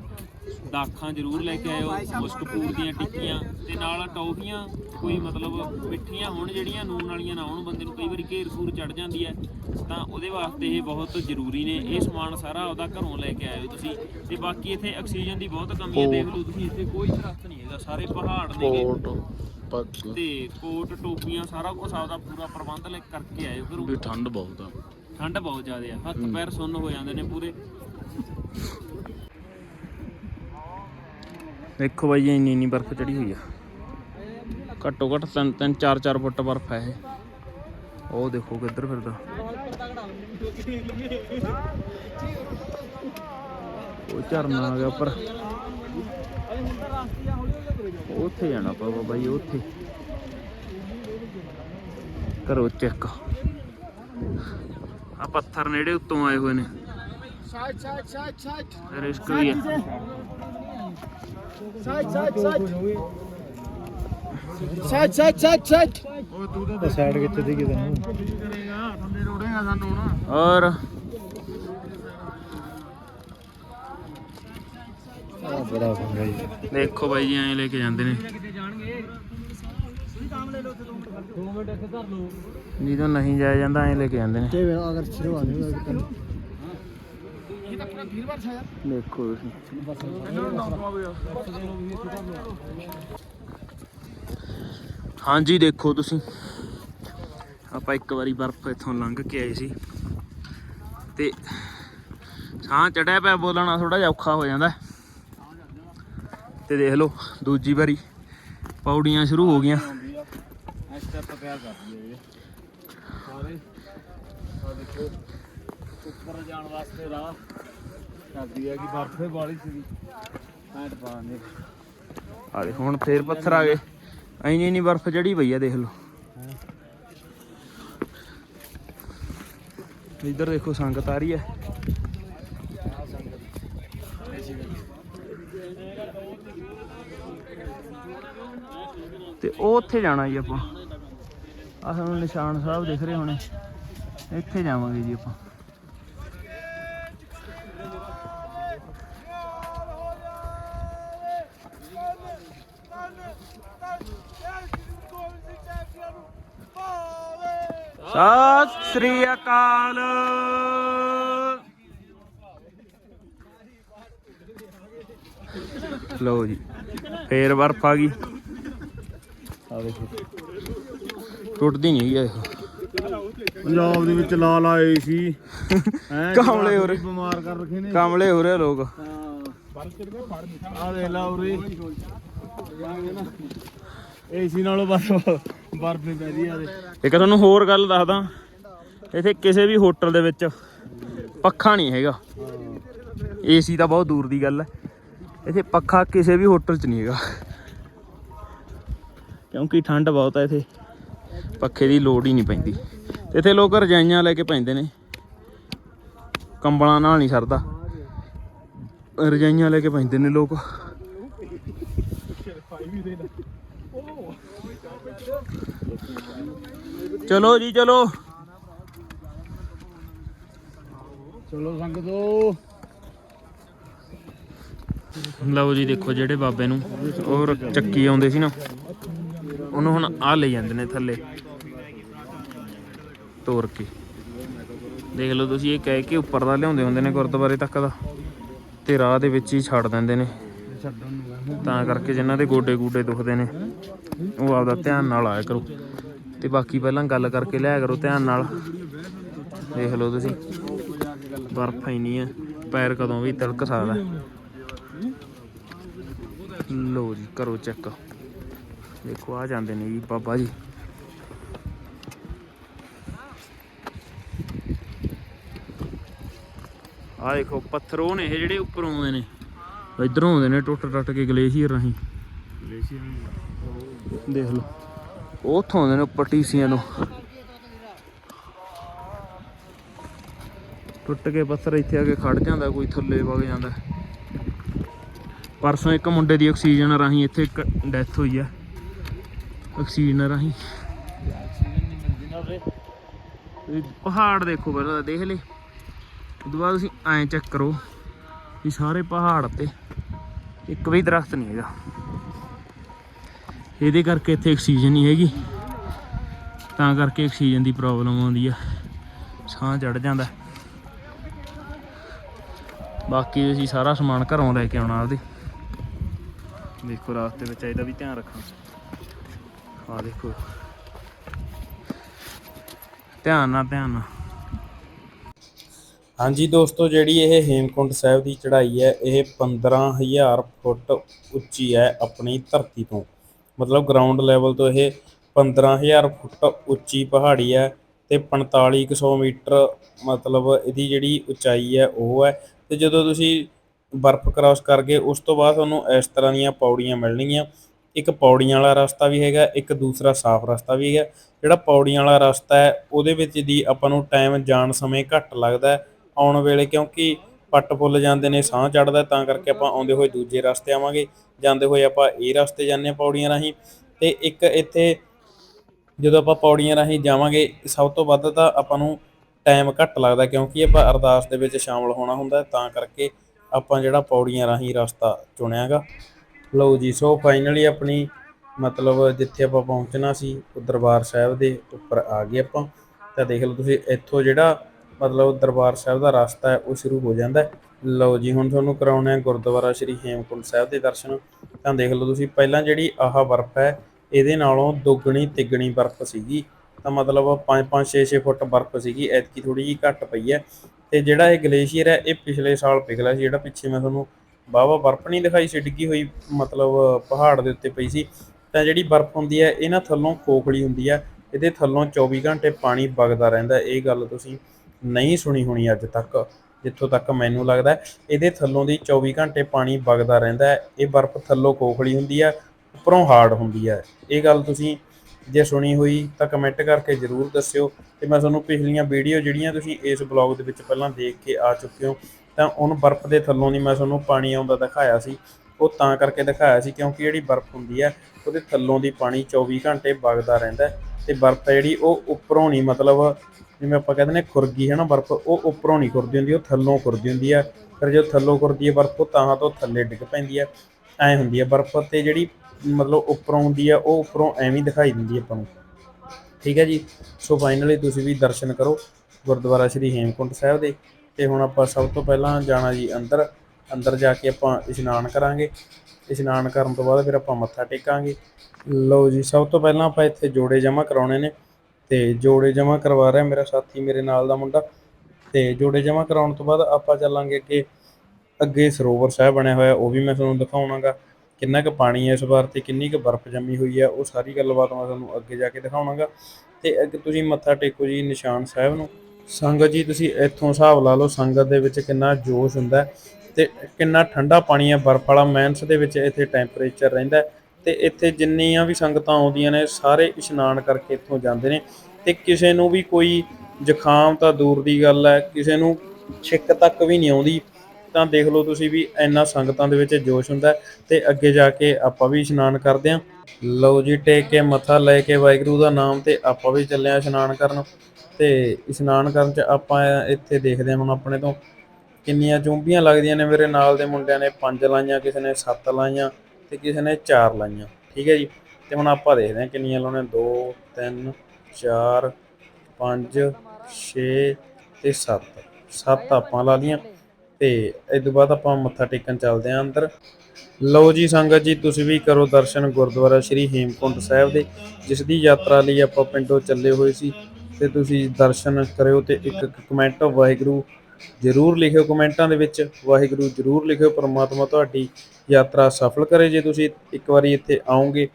ਦਾਖਾਂ ਜ਼ਰੂਰ ਲੈ ਕੇ ਆਇਓ, ਮੁਸਕਪੂਰ ਦੀਆਂ ਟਿੱਕੀਆਂ। ਤੇ ਨਾਲ ਟੌਫੀਆਂ, ਕੋਈ ਮਤਲਬ ਮਿੱਠੀਆਂ ਹੋਣ ਜਿਹੜੀਆਂ ਨੂਨ ਵਾਲੀਆਂ ਨਾ ਹੋਣ, ਬੰਦੇ ਨੂੰ ਕਈ ਵਾਰੀ ਘੇਰ ਸੂਰ ਚੜ ਜਾਂਦੀ ਹੈ। ਤਾਂ ਉਹਦੇ ਵਾਸਤੇ ਇਹ ਬਹੁਤ ਜ਼ਰੂਰੀ ਨੇ। ਇਹ ਸਮਾਨ ਸਾਰਾ ਉਹਦਾ ਘਰੋਂ ਲੈ ਕੇ ਆਇਓ ਤੁਸੀਂ। ਤੇ ਬਾਕੀ ਇੱਥੇ ਆਕਸੀਜਨ ਦੀ ਬਹੁਤ ਕਮੀ ਹੈ, ਦੇਖ ਲਓ ਤੁਸੀਂ, ਇੱਥੇ ਕੋਈ ਦਰਖਤ ਨਹੀਂ। ਹੈਗਾ ਸਾਰੇ ਪਹਾੜ ਨੇਗੇ। ਪੱਗ ਤੇ ਕੋਟ ਟੋਪੀਆਂ ਸਾਰਾ ਕੁਝ ਆਪਦਾ ਪੂਰਾ ਪ੍ਰਬੰਧ ਲੈ ਕਰਕੇ ਆਇਓ ਘਰੋਂ ਵੀ ਠੰਡ ਬਹੁਤ ਆ। ਠੰਡ ਬਹੁਤ ਜ਼ਿਆਦਾ ਆ ਹੱਥ ਪੈਰ ਸੁੰਨ ਹੋ ਜਾਂਦੇ ਨੇ ਪੂਰੇ। ਦੇਖੋ ਬਾਈ ਇੰਨੀ ਇੰਨੀ ਬਰਫ਼ ਚੜੀ ਹੋਈ ਆ। ਘੱਟੋ ਘੱਟ 3 3 4 4 ਫੁੱਟ ਬਰਫ਼ ਹੈ ਇਹ। ਉਹ ਦੇਖੋ ਕਿੱਧਰ ਫਿਰਦਾ। ਉਹ ਝਰਨਾ ਆ ਗਿਆ ਉੱਪਰ। ਉੱਥੇ ਜਾਣਾ ਪਊਗਾ ਬਾਈ ਉੱਥੇ। ਕਰੋ ਚੈੱਕ। ਆ ਪੱਥਰ ਨੇੜੇ ਉੱਤੋਂ ਆਏ ਹੋਏ ਨੇ। Side side side side risk ਵੀ ਆ side side side side side side side ਓਏ ਤੂੰ ਤਾਂ ਸਾਈਡ ਕਿੱਥੇ ਦੀ ਕਿਤੇ ਨੂੰ? ਕਰੇਗਾ ਥੱਲੇ ਰੋੜੇਗਾ ਸਾਨੂੰ ਹੁਣ। ਔਰ ਬੜਾ ਪੰਗਾ ਜੀ ਦੇਖੋ ਬਾਈ ਜੀ ਐਂ ਲੈ ਕੇ ਜਾਂਦੇ ਨੇ। ਕਿਤੇ ਜਾਣਗੇ ਤੁਸੀਂ ਕੰਮ ਲੈ ਲਓ ਉੱਥੇ 2 ਮਿੰਟ 2 ਮਿੰਟ ਇੱਥੇ ਧਰ ਲਓ ਜਦੋਂ ਨਹੀਂ ਜਾਇਆ ਜਾਂਦਾ ਐਂ ਲੈ ਕੇ ਜਾਂਦੇ ਨੇ। ਤੇ ਅਗਰ ਸ਼ੁਰੂ ਆਨੇ ਹੋਵੇ ਤਾਂ ਇਹ ਤਾਂ ਵਰਸਾ ਯਾਰ ਦੇਖੋ ਤੁਸੀਂ। ਹਾਂਜੀ ਦੇਖੋ ਤੁਸੀਂ। ਆਪਾਂ ਇੱਕ ਵਾਰੀ ਬਰਫ਼ ਇੱਥੋਂ ਲੰਘ ਕੇ ਆਏ ਸੀ। ਤੇ ਸਾਹ ਚੜਿਆ ਪਿਆ ਬੋਲਣਾ ਥੋੜਾ ਜਿਹਾ ਔਖਾ ਹੋ ਜਾਂਦਾ। ਹੈ। ਤੇ ਦੇਖ ਲਓ, ਦੂਜੀ ਵਾਰੀ ਪੌੜੀਆਂ ਸ਼ੁਰੂ ਹੋ ਗਈਆਂ। ਸਟੈਪ ਤਿਆਰ ਕਰ ਦਈਏ ਸਾਰੇ ਆ ਦੇਖੋ ਉੱਪਰ ਜਾਣ ਵਾਸਤੇ ਰਾਹ ਕਰਦੀ ਹੈ ਕਿ ਬਰਫ਼ੇ ਵਾਲੀ ਸੀ ਹੈਂਡ ਪਾਣੇ ਆ ਦੇਖੋ ਹੁਣ ਫੇਰ ਪੱਥਰ ਆ ਗਏ। ਐਨੀ ਨਹੀਂ ਬਰਫ਼ ਚੜੀ ਪਈ ਆ, ਦੇਖ ਲਓ। ਇੱਧਰ ਦੇਖੋ, ਸੰਗਤ ਆ ਰਹੀ ਹੈ ਤੇ ਉਹ ਉੱਥੇ ਜਾਣਾ ਜੀ ਆਪਾਂ। ਆ ਸਾਨੂੰ ਨਿਸ਼ਾਨ ਸਾਹਿਬ ਦਿਖ ਰਹੇ ਹੋਣੇ। ਇੱਥੇ ਜਾਵਾਂਗੇ ਜੀ ਆਪਾਂ। ਸਤਿ ਸ੍ਰੀ ਅਕਾਲ। ਲਓ ਜੀ, ਫੇਰ ਬਰਫ ਆ ਗਈ। ਦੇਖੋ। ਟੁੱਟਦੀ ਨਹੀਂ ਇਹ ਪੰਜਾਬ ਦੇ ਵਿੱਚ ਲਾਲ ਆਏ ਸੀ। (laughs) ਹੈਂ ਕਾਮਲੇ ਹੋ ਰਹੇ। ਬਿਮਾਰ ਕਰ ਰੱਖੇ ਨੇ। ਕਾਮਲੇ ਹੋ ਰਹੇ ਲੋਕ। ਆ ਦੇ ਲਾ ਉਰੇ। ਏਸੀ ਨਾਲੋਂ ਬਸ ਬਰਫ ਨਹੀਂ ਪੈਦੀ ਆ ਦੇ ਇੱਕ ਤੁਹਾਨੂੰ ਹੋਰ ਗੱਲ ਦੱਸਦਾ। ਇੱਥੇ ਕਿਸੇ ਵੀ ਹੋਟਲ ਦੇ ਵਿੱਚ ਪੱਖਾ ਨਹੀਂ ਹੈਗਾ। ਏਸੀ ਤਾਂ ਬਹੁਤ ਦੂਰ ਦੀ ਗੱਲ ਹੈ। ਇੱਥੇ ਪੱਖਾ ਕਿਸੇ ਵੀ ਹੋਟਲ 'ਚ ਨਹੀਂ ਹੈਗਾ। ਕਿਉਂਕਿ ਠੰਡ ਬਹੁਤ ਹੈ ਇੱਥੇ। ਪੱਖੇ ਦੀ ਲੋੜ ਹੀ ਨਹੀਂ ਪੈਂਦੀ। ਇੱਥੇ ਲੋਕ ਰਜਾਈਆਂ ਲੈ ਕੇ ਪੈਂਦੇ ਨੇ। ਕੰਬਲਾਂ ਨਾਲ ਨਹੀਂ ਸਰਦਾ। ਰਜਾਈਆਂ ਲੈ ਕੇ ਪੈਂਦੇ ਨੇ ਲੋਕ। ਚਲੋ ਜੀ ਚਲੋ। ਚਲੋ ਸੰਗਤੋ ਲਓ ਜੀ ਦੇਖੋ ਜਿਹੜੇ ਬਾਬੇ ਨੂੰ। ਹੋਰ ਚੱਕੀ ਆਉਂਦੇ ਸੀ ਨਾ। ਉਹਨੂੰ ਹੁਣ ਆ ਲੈ ਜਾਂਦੇ ਨੇ ਥੱਲੇ। ਤੋਰ ਕੇ। ਦੇਖ ਲਓ ਤੁਸੀਂ, ਇਹ ਕਹਿ ਕੇ ਉੱਪਰ ਦਾ ਲਿਆਉਂਦੇ ਹੁੰਦੇ ਨੇ ਗੁਰਦੁਆਰੇ ਤੱਕ ਦਾ। ਤੇ ਰਾਹ ਦੇ ਵਿੱਚ ਹੀ ਛੱਡ ਦਿੰਦੇ ਨੇ। ਤਾਂ ਕਰਕੇ ਜਿਨ੍ਹਾਂ ਦੇ ਗੋਡੇ ਗੂਡੇ ਦੁਖਦੇ ਨੇ, ਉਹ ਆਪਦਾ ਧਿਆਨ ਨਾਲ ਆਇਆ ਕਰੋ। ਤੇ ਬਾਕੀ ਪਹਿਲਾਂ ਗੱਲ ਕਰਕੇ ਲਿਆ ਕਰੋ ਧਿਆਨ ਨਾਲ। ਦੇਖ ਲਓ ਤੁਸੀਂ, ਬਰਫ਼ ਇੰਨੀ ਹੈ ਪੈਰ ਕਦੋਂ ਵੀ ਤਿਲਕ ਸਕਦਾ। ਲੋ ਜੀ, ਕਰੋ ਚੈੱਕ। ਦੇਖੋ, ਆ ਜਾਂਦੇ ਨੇ ਜੀ, ਬਾਬਾ ਜੀ। ਆ ਦੇਖੋ, ਪੱਥਰ ਉਹ ਨੇ ਇਹ ਜਿਹੜੇ ਉੱਪਰੋਂ ਆਉਂਦੇ ਨੇ। ਇਧਰੋਂ ਆਉਂਦੇ ਨੇ ਟੁੱਟ ਟੱਟ ਕੇ ਗਲੇਸ਼ੀਅਰ ਰਾਹੀਂ। ਦੇਖ ਲਓ, ਉੱਥੋਂ ਆਉਂਦੇ ਨੇ ਉੱਪਰ ਟੀਸੀਆਂ ਤੋਂ ਟੁੱਟ ਕੇ ਪੱਥਰ ਇੱਥੇ ਆ ਕੇ ਖੜ ਜਾਂਦਾ, ਕੋਈ ਥੱਲੇ ਵਗ ਜਾਂਦਾ। ਪਰਸੋਂ ਇੱਕ ਮੁੰਡੇ ਦੀ ਆਕਸੀਜਨ ਰਾਹੀਂ ਇੱਥੇ ਇੱਕ ਡੈਥ ਹੋਈ ਆ। ਆਕਸੀਜਨ ਰਾਹੀਂ। ਪਹਾੜ ਦੇਖੋ ਪਹਿਲਾਂ ਤਾਂ ਦੇਖ ਲੈ ਉਸ ਤੋਂ ਬਾਅਦ ਤੁਸੀਂ ਐਂ ਚੈੱਕ ਕਰੋ ਵੀ ਸਾਰੇ ਪਹਾੜ ਤੇ ਇੱਕ ਵੀ ਦਰਖਤ ਨਹੀਂ ਹੈਗਾ। ਇਹਦੇ ਕਰਕੇ ਇੱਥੇ ਆਕਸੀਜਨ ਨਹੀਂ ਹੈਗੀ। ਤਾਂ ਕਰਕੇ ਆਕਸੀਜਨ ਦੀ ਪ੍ਰੋਬਲਮ ਆਉਂਦੀ ਆ। ਸਾਹ ਚੜ ਜਾਂਦਾ। ਬਾਕੀ ਅਸੀਂ ਸਾਰਾ ਸਮਾਨ ਘਰੋਂ ਲੈ ਕੇ ਆਉਣਾ ਆਪਦੇ ਦੇਖੋ ਰਾਸਤੇ ਵਿੱਚ ਇਹਦਾ ਵੀ ਧਿਆਨ ਰੱਖਣਾ। ਆ ਦੇਖੋ। ਧਿਆਨ ਨਾਲ ਧਿਆਨ ਨਾਲ। ਹਾਂਜੀ ਦੋਸਤੋ, ਜਿਹੜੀ ਇਹ ਹੇਮਕੁੰਟ ਸਾਹਿਬ ਦੀ ਚੜ੍ਹਾਈ ਹੈ, ਇਹ 15000 ਫੁੱਟ ਉੱਚੀ ਹੈ ਆਪਣੀ ਧਰਤੀ ਤੋਂ। ਮਤਲਬ ਗਰਾਊਂਡ ਲੈਵਲ ਤੋਂ ਇਹ 15000 ਫੁੱਟ ਉੱਚੀ ਪਹਾੜੀ ਹੈ ਤੇ 4500 ਮੀਟਰ ਮਤਲਬ ਇਹਦੀ ਜਿਹੜੀ ਉਚਾਈ ਹੈ ਉਹ ਹੈ। ਤੇ ਜਦੋਂ ਤੁਸੀਂ ਬਰਫ਼ ਕ੍ਰਾਸ ਕਰ ਗਏ ਉਸ ਤੋਂ ਬਾਅਦ ਤੁਹਾਨੂੰ ਇਸ ਤਰ੍ਹਾਂ ਦੀਆਂ ਪੌੜੀਆਂ ਮਿਲਣਗੀਆਂ। ਇੱਕ ਪੌੜੀਆਂ ਵਾਲਾ ਰਸਤਾ ਵੀ ਹੈਗਾ, ਇੱਕ ਦੂਸਰਾ ਸਾਫ਼ ਰਸਤਾ ਵੀ ਹੈਗਾ। ਜਿਹੜਾ ਪੌੜੀਆਂ ਵਾਲਾ ਰਸਤਾ ਹੈ, ਉਹਦੇ ਵਿੱਚ ਦੀ ਆਪਾਂ ਨੂੰ ਟਾਈਮ ਜਾਣ ਸਮੇਂ ਘੱਟ ਲੱਗਦਾ ਆਉਣ ਵੇਲੇ ਕਿਉਂਕਿ ਪੱਟ ਫੁੱਲ ਜਾਂਦੇ ਨੇ, ਸਾਹ ਚੜਦਾ ਤਾਂ ਕਰਕੇ ਆਪਾਂ ਆਉਂਦੇ ਹੋਏ ਦੂਜੇ ਰਸਤੇ ਆਵਾਂਗੇ। ਜਾਂਦੇ ਹੋਏ ਆਪਾਂ ਇਹ ਰਸਤੇ ਜਾਂਦੇ ਹਾਂ ਪੌੜੀਆਂ ਰਾਹੀਂ। ਤੇ ਇੱਕ ਇੱਥੇ ਜਦੋਂ ਆਪਾਂ ਪੌੜੀਆਂ ਰਾਹੀਂ ਜਾਵਾਂਗੇ, ਸਭ ਤੋਂ ਵੱਧ ਤਾਂ ਆਪਾਂ ਨੂੰ ਟਾਈਮ ਘੱਟ ਲੱਗਦਾ ਕਿਉਂਕਿ ਆਪਾਂ ਅਰਦਾਸ ਦੇ ਵਿੱਚ ਸ਼ਾਮਲ ਹੋਣਾ ਹੁੰਦਾ ਤਾਂ ਕਰਕੇ ਆਪਾਂ ਜਿਹੜਾ ਪੌੜੀਆਂ ਰਾਹੀਂ ਰਸਤਾ ਚੁਣਿਆਗਾ ਲਓ ਜੀ, ਸੋ ਫਾਈਨਲੀ ਆਪਣੀ ਮਤਲਬ ਜਿੱਥੇ ਆਪਾਂ ਪਹੁੰਚਣਾ ਸੀ, ਉਹ ਦਰਬਾਰ ਸਾਹਿਬ ਦੇ ਉੱਪਰ ਆ ਗਏ ਆਪਾਂ। ਤਾਂ ਦੇਖ ਲਓ ਤੁਸੀਂ, ਇੱਥੋਂ ਜਿਹੜਾ ਮਤਲਬ ਦਰਬਾਰ ਸਾਹਿਬ ਦਾ ਰਸਤਾ ਹੈ, ਉਹ ਸ਼ੁਰੂ ਹੋ ਜਾਂਦਾ ਲਓ ਜੀ, ਹੁਣ ਤੁਹਾਨੂੰ ਕਰਾਉਣਾ ਹੈ ਗੁਰਦੁਆਰਾ ਸ੍ਰੀ ਹੇਮਕੁੰਟ ਸਾਹਿਬ ਦੇ ਦਰਸ਼ਨ। ਤਾਂ ਦੇਖ ਲਓ ਤੁਸੀਂ, ਪਹਿਲਾਂ ਜਿਹੜੀ ਆਹ ਬਰਫ਼ ਹੈ, ਇਹਦੇ ਨਾਲੋਂ ਦੁੱਗਣੀ ਤਿੱਗਣੀ ਬਰਫ਼ ਸੀਗੀ। ਤਾਂ ਮਤਲਬ 5-5 6-6 ਫੁੱਟ ਬਰਫ਼ ਸੀਗੀ, ਐਤਕੀ ਥੋੜੀ ਜਿਹੀ ਘੱਟ ਪਈ ਹੈ। ਤੇ ਜਿਹੜਾ ਇਹ ਗਲੇਸ਼ੀਅਰ ਹੈ, ਇਹ ਪਿਛਲੇ ਸਾਲ ਪਿਘਲਿਆ ਸੀ, ਜਿਹੜਾ ਪਿੱਛੇ ਮੈਂ ਤੁਹਾਨੂੰ ਵਾਹਵਾ ਬਰਫ਼ ਨਹੀਂ ਦਿਖਾਈ ਸੀ ਡਿੱਗੀ ਹੋਈ ਮਤਲਬ ਪਹਾੜ ਦੇ ਉੱਤੇ ਪਈ ਸੀ। ਤਾਂ ਜਿਹੜੀ ਬਰਫ਼ ਹੁੰਦੀ ਹੈ, ਇਹਨਾਂ ਥੱਲੋਂ ਖੋਖਲੀ ਹੁੰਦੀ ਹੈ। ਇਹਦੇ ਥੱਲੋਂ 24 ਘੰਟੇ ਪਾਣੀ ਵਗਦਾ ਰਹਿੰਦਾ ਇਹ ਗੱਲ ਤੁਸੀਂ ਨਹੀਂ ਸੁਣੀ ਹੋਣੀ ਅੱਜ ਤੱਕ, ਜਿੱਥੋਂ ਤੱਕ ਮੈਨੂੰ ਲੱਗਦਾ ਇਹਦੇ ਥੱਲੋਂ ਦੀ 24 ਘੰਟੇ ਪਾਣੀ ਵਗਦਾ ਰਹਿੰਦਾ ਇਹ ਬਰਫ਼ ਥੱਲੋਂ ਖੋਖਲੀ ਹੁੰਦੀ ਹੈ, ਉੱਪਰੋਂ ਹਾਰਡ ਹੁੰਦੀ ਹੈ। ਇਹ ਗੱਲ ਤੁਸੀਂ ਜੇ ਸੁਣੀ ਹੋਈ ਤਾਂ ਕਮੈਂਟ ਕਰਕੇ ਜਰੂਰ ਦੱਸਿਓ। ਤੇ ਮੈਂ ਤੁਹਾਨੂੰ ਪਿਛਲੀਆਂ ਵੀਡੀਓ ਜਿਹੜੀਆਂ ਤੁਸੀਂ ਇਸ ਬਲੌਗ ਦੇ ਵਿੱਚ ਪਹਿਲਾਂ ਦੇਖ ਕੇ ਆ ਚੁੱਕੇ ਹੋ ਤਾਂ ਉਹਨੂੰ ਬਰਫ਼ ਦੇ ਥੱਲੋਂ ਦੀ ਮੈਂ ਤੁਹਾਨੂੰ ਪਾਣੀ ਆਉਂਦਾ ਦਿਖਾਇਆ ਸੀ। ਉਹ ਤਾਂ ਕਰਕੇ ਦਿਖਾਇਆ ਸੀ ਕਿਉਂਕਿ ਜਿਹੜੀ ਬਰਫ਼ ਹੁੰਦੀ ਹੈ, ਉਹਦੇ ਥੱਲੋਂ ਦੀ ਪਾਣੀ 24 ਘੰਟੇ ਵਗਦਾ ਰਹਿੰਦਾ ਹੈ ਤੇ ਬਰਫ਼ ਹੈ ਜਿਹੜੀ ਉਹ ਉੱਪਰੋਂ ਨਹੀਂ, ਮਤਲਬ ਜਿਵੇਂ ਆਪਾਂ ਕਹਿੰਦੇ ਨੇ ਖੁਰਗੀ ਹੈ ਨਾ ਬਰਫ਼, ਉਹ ਉੱਪਰੋਂ ਨਹੀਂ ਖੁਰਦੀ ਹੁੰਦੀ, ਉਹ ਥੱਲੋਂ ਖੁਰਦੀ ਹੁੰਦੀ ਹੈ। ਫਿਰ ਜਦੋਂ ਥੱਲੋਂ ਖੁਰਦੀ ਹੈ ਬਰਫ਼, ਉਹ ਤਾਂ ਤੋਂ ਥੱਲੇ ਡਿੱਗ ਪੈਂਦੀ ਹੈ। ਐ ਹੁੰਦੀ ਹੈ ਬਰਫ਼ ਤੇ ਜਿਹੜੀ ਮਤਲਬ ਉੱਪਰੋਂ ਹੁੰਦੀ ਹੈ, ਉਹ ਉੱਪਰੋਂ ਐਵੇਂ ਦਿਖਾਈ ਦਿੰਦੀ ਆਪਾਂ ਨੂੰ। ਠੀਕ ਹੈ ਜੀ। ਸੋ ਫਾਈਨਲੀ ਤੁਸੀਂ ਵੀ ਦਰਸ਼ਨ ਕਰੋ ਗੁਰਦੁਆਰਾ ਸ੍ਰੀ ਹੇਮਕੁੰਟ ਸਾਹਿਬ ਦੇ। ਤੇ ਹੁਣ ਆਪਾਂ ਸਭ ਤੋਂ ਪਹਿਲਾਂ ਜਾਣਾ ਜੀ ਅੰਦਰ ਅੰਦਰ ਜਾ ਕੇ ਆਪਾਂ ਇਸ਼ਨਾਨ ਕਰਾਂਗੇ। ਇਸ਼ਨਾਨ ਕਰਨ ਤੋਂ ਬਾਅਦ ਫਿਰ ਆਪਾਂ ਮੱਥਾ ਟੇਕਾਂਗੇ। ਲਓ ਜੀ, ਸਭ ਤੋਂ ਪਹਿਲਾਂ ਆਪਾਂ ਇੱਥੇ ਜੋੜੇ ਜਮ੍ਹਾਂ ਕਰਾਉਣੇ ਨੇ। ਤੇ ਜੋੜੇ ਜਮ੍ਹਾਂ ਕਰਵਾ ਰਿਹਾ ਮੇਰਾ ਸਾਥੀ ਮੇਰੇ ਨਾਲ ਦਾ ਮੁੰਡਾ। ਤੇ ਜੋੜੇ ਜਮ੍ਹਾਂ ਕਰਾਉਣ ਤੋਂ ਬਾਅਦ ਆਪਾਂ ਚੱਲਾਂਗੇ ਅੱਗੇ ਅੱਗੇ ਸਰੋਵਰ ਸਾਹਿਬ ਬਣਿਆ ਹੋਇਆ, ਉਹ ਵੀ ਮੈਂ ਤੁਹਾਨੂੰ ਦਿਖਾਉਣਾਗਾ। ਕਿੰਨਾ ਕੁ ਪਾਣੀ ਹੈ ਇਸ ਵਾਰ ਤੇ ਕਿੰਨੀ ਕੁ ਬਰਫ਼ ਜੰਮੀ ਹੋਈ ਹੈ, ਉਹ ਸਾਰੀ ਗੱਲਬਾਤ ਮੈਂ ਤੁਹਾਨੂੰ ਅੱਗੇ ਜਾ ਕੇ ਦਿਖਾਉਣਾਗਾ। ਤੇ ਅੱਗੇ ਤੁਸੀਂ ਮੱਥਾ ਟੇਕੋ ਜੀ ਨਿਸ਼ਾਨ ਸਾਹਿਬ ਨੂੰ। ਸੰਗਤ ਜੀ, ਤੁਸੀਂ ਇੱਥੋਂ ਹਿਸਾਬ ਲਾ ਲਓ, ਸੰਗਤ ਦੇ ਵਿੱਚ ਕਿੰਨਾ ਜੋਸ਼ ਹੁੰਦਾ ਹੈ ਤੇ ਕਿੰਨਾ ਠੰਡਾ ਪਾਣੀ ਹੈ ਬਰਫ਼ ਵਾਲਾ ਮੈਨਸ ਦੇ ਵਿੱਚ ਇੱਥੇ ਟੈਂਪਰੇਚਰ ਰਹਿੰਦਾ ਹੈ ਤੇ ਇੱਥੇ ਜਿੰਨੀਆਂ ਵੀ ਸੰਗਤਾਂ ਆਉਂਦੀਆਂ ਨੇ, ਸਾਰੇ ਇਸ਼ਨਾਨ ਕਰਕੇ ਇੱਥੋਂ ਜਾਂਦੇ ਨੇ ਤੇ ਕਿਸੇ ਨੂੰ ਵੀ ਕੋਈ ਜ਼ੁਕਾਮ ਤਾਂ ਦੂਰ ਦੀ ਗੱਲ ਹੈ, ਕਿਸੇ ਨੂੰ ਛਿੱਕ ਤੱਕ ਵੀ ਨਹੀਂ ਆਉਂਦੀ, ਤਾਂ ਦੇਖ ਲਓ ਤੁਸੀਂ ਵੀ ਇੰਨਾ ਸੰਗਤਾਂ ਦੇ ਵਿੱਚ ਜੋਸ਼ ਹੁੰਦਾ ਹੈ ਤੇ ਅੱਗੇ ਜਾ ਕੇ ਆਪਾਂ ਵੀ ਇਸ਼ਨਾਨ ਕਰਦੇ ਹਾਂ। ਲਓ ਜੀ, ਟੇਕ ਕੇ ਮੱਥਾ ਲੈ ਕੇ ਵਾਹਿਗੁਰੂ ਦਾ ਨਾਮ ਤੇ ਆਪਾਂ ਵੀ ਚੱਲੇ ਹਾਂ ਇਸ਼ਨਾਨ ਕਰਨ। ਤੇ ਇਸ਼ਨਾਨ ਕਰਨ ਚ ਆਪਾਂ ਇੱਥੇ ਦੇਖਦੇ ਹਾਂ ਹੁਣ ਆਪਣੇ ਤੋਂ ਕਿੰਨੀਆਂ ਚੁੰਬੀਆਂ ਲੱਗਦੀਆਂ ਨੇ ਮੇਰੇ ਨਾਲ ਦੇ ਮੁੰਡਿਆਂ ਨੇ ਪੰਜ ਲਾਈਆਂ, ਕਿਸੇ ਨੇ ਸੱਤ ਲਾਈਆਂ ਤੇ ਕਿਸੇ ਨੇ ਚਾਰ ਲਾਈਆਂ, ਠੀਕ ਹੈ ਜੀ? ਤੇ ਹੁਣ ਆਪਾਂ ਦੇਖਦੇ ਹਾਂ ਕਿੰਨੀਆਂ ਲਾਉਣੇ 2 3 4 5 6 ਤੇ 7 ਸੱਤ ਆਪਾਂ ਲਾ ਲੀਆਂ ਤੇ ਇਸ ਤੋਂ ਬਾਅਦ ਆਪਾਂ ਮੱਥਾ ਟੇਕਣ ਚੱਲਦੇ ਹਾਂ ਅੰਦਰ। ਲਓ ਜੀ ਸੰਗਤ ਜੀ, ਤੁਸੀਂ ਵੀ ਕਰੋ ਦਰਸ਼ਨ ਗੁਰਦੁਆਰਾ ਸ੍ਰੀ ਹੇਮਕੁੰਟ ਸਾਹਿਬ ਦੇ, ਜਿਸ ਦੀ ਯਾਤਰਾ ਲਈ ਆਪਾਂ ਪਿੰਡੋਂ ਚੱਲੇ ਹੋਏ ਸੀ। ਤੇ ਤੁਸੀਂ ਦਰਸ਼ਨ ਕਰਿਓ ਤੇ ਇੱਕ ਕਮੈਂਟ ਵਾਹਿਗੁਰੂ ਜ਼ਰੂਰ ਲਿਖਿਓ ਕਮੈਂਟਾਂ ਦੇ ਵਿੱਚ। ਵਾਹਿਗੁਰੂ ਜ਼ਰੂਰ ਲਿਖਿਓ, ਪਰਮਾਤਮਾ ਤੁਹਾਡੀ ਯਾਤਰਾ ਸਫਲ ਕਰੇ ਜੇ ਤੁਸੀਂ ਇੱਕ ਵਾਰੀ ਇੱਥੇ ਆਓਗੇ।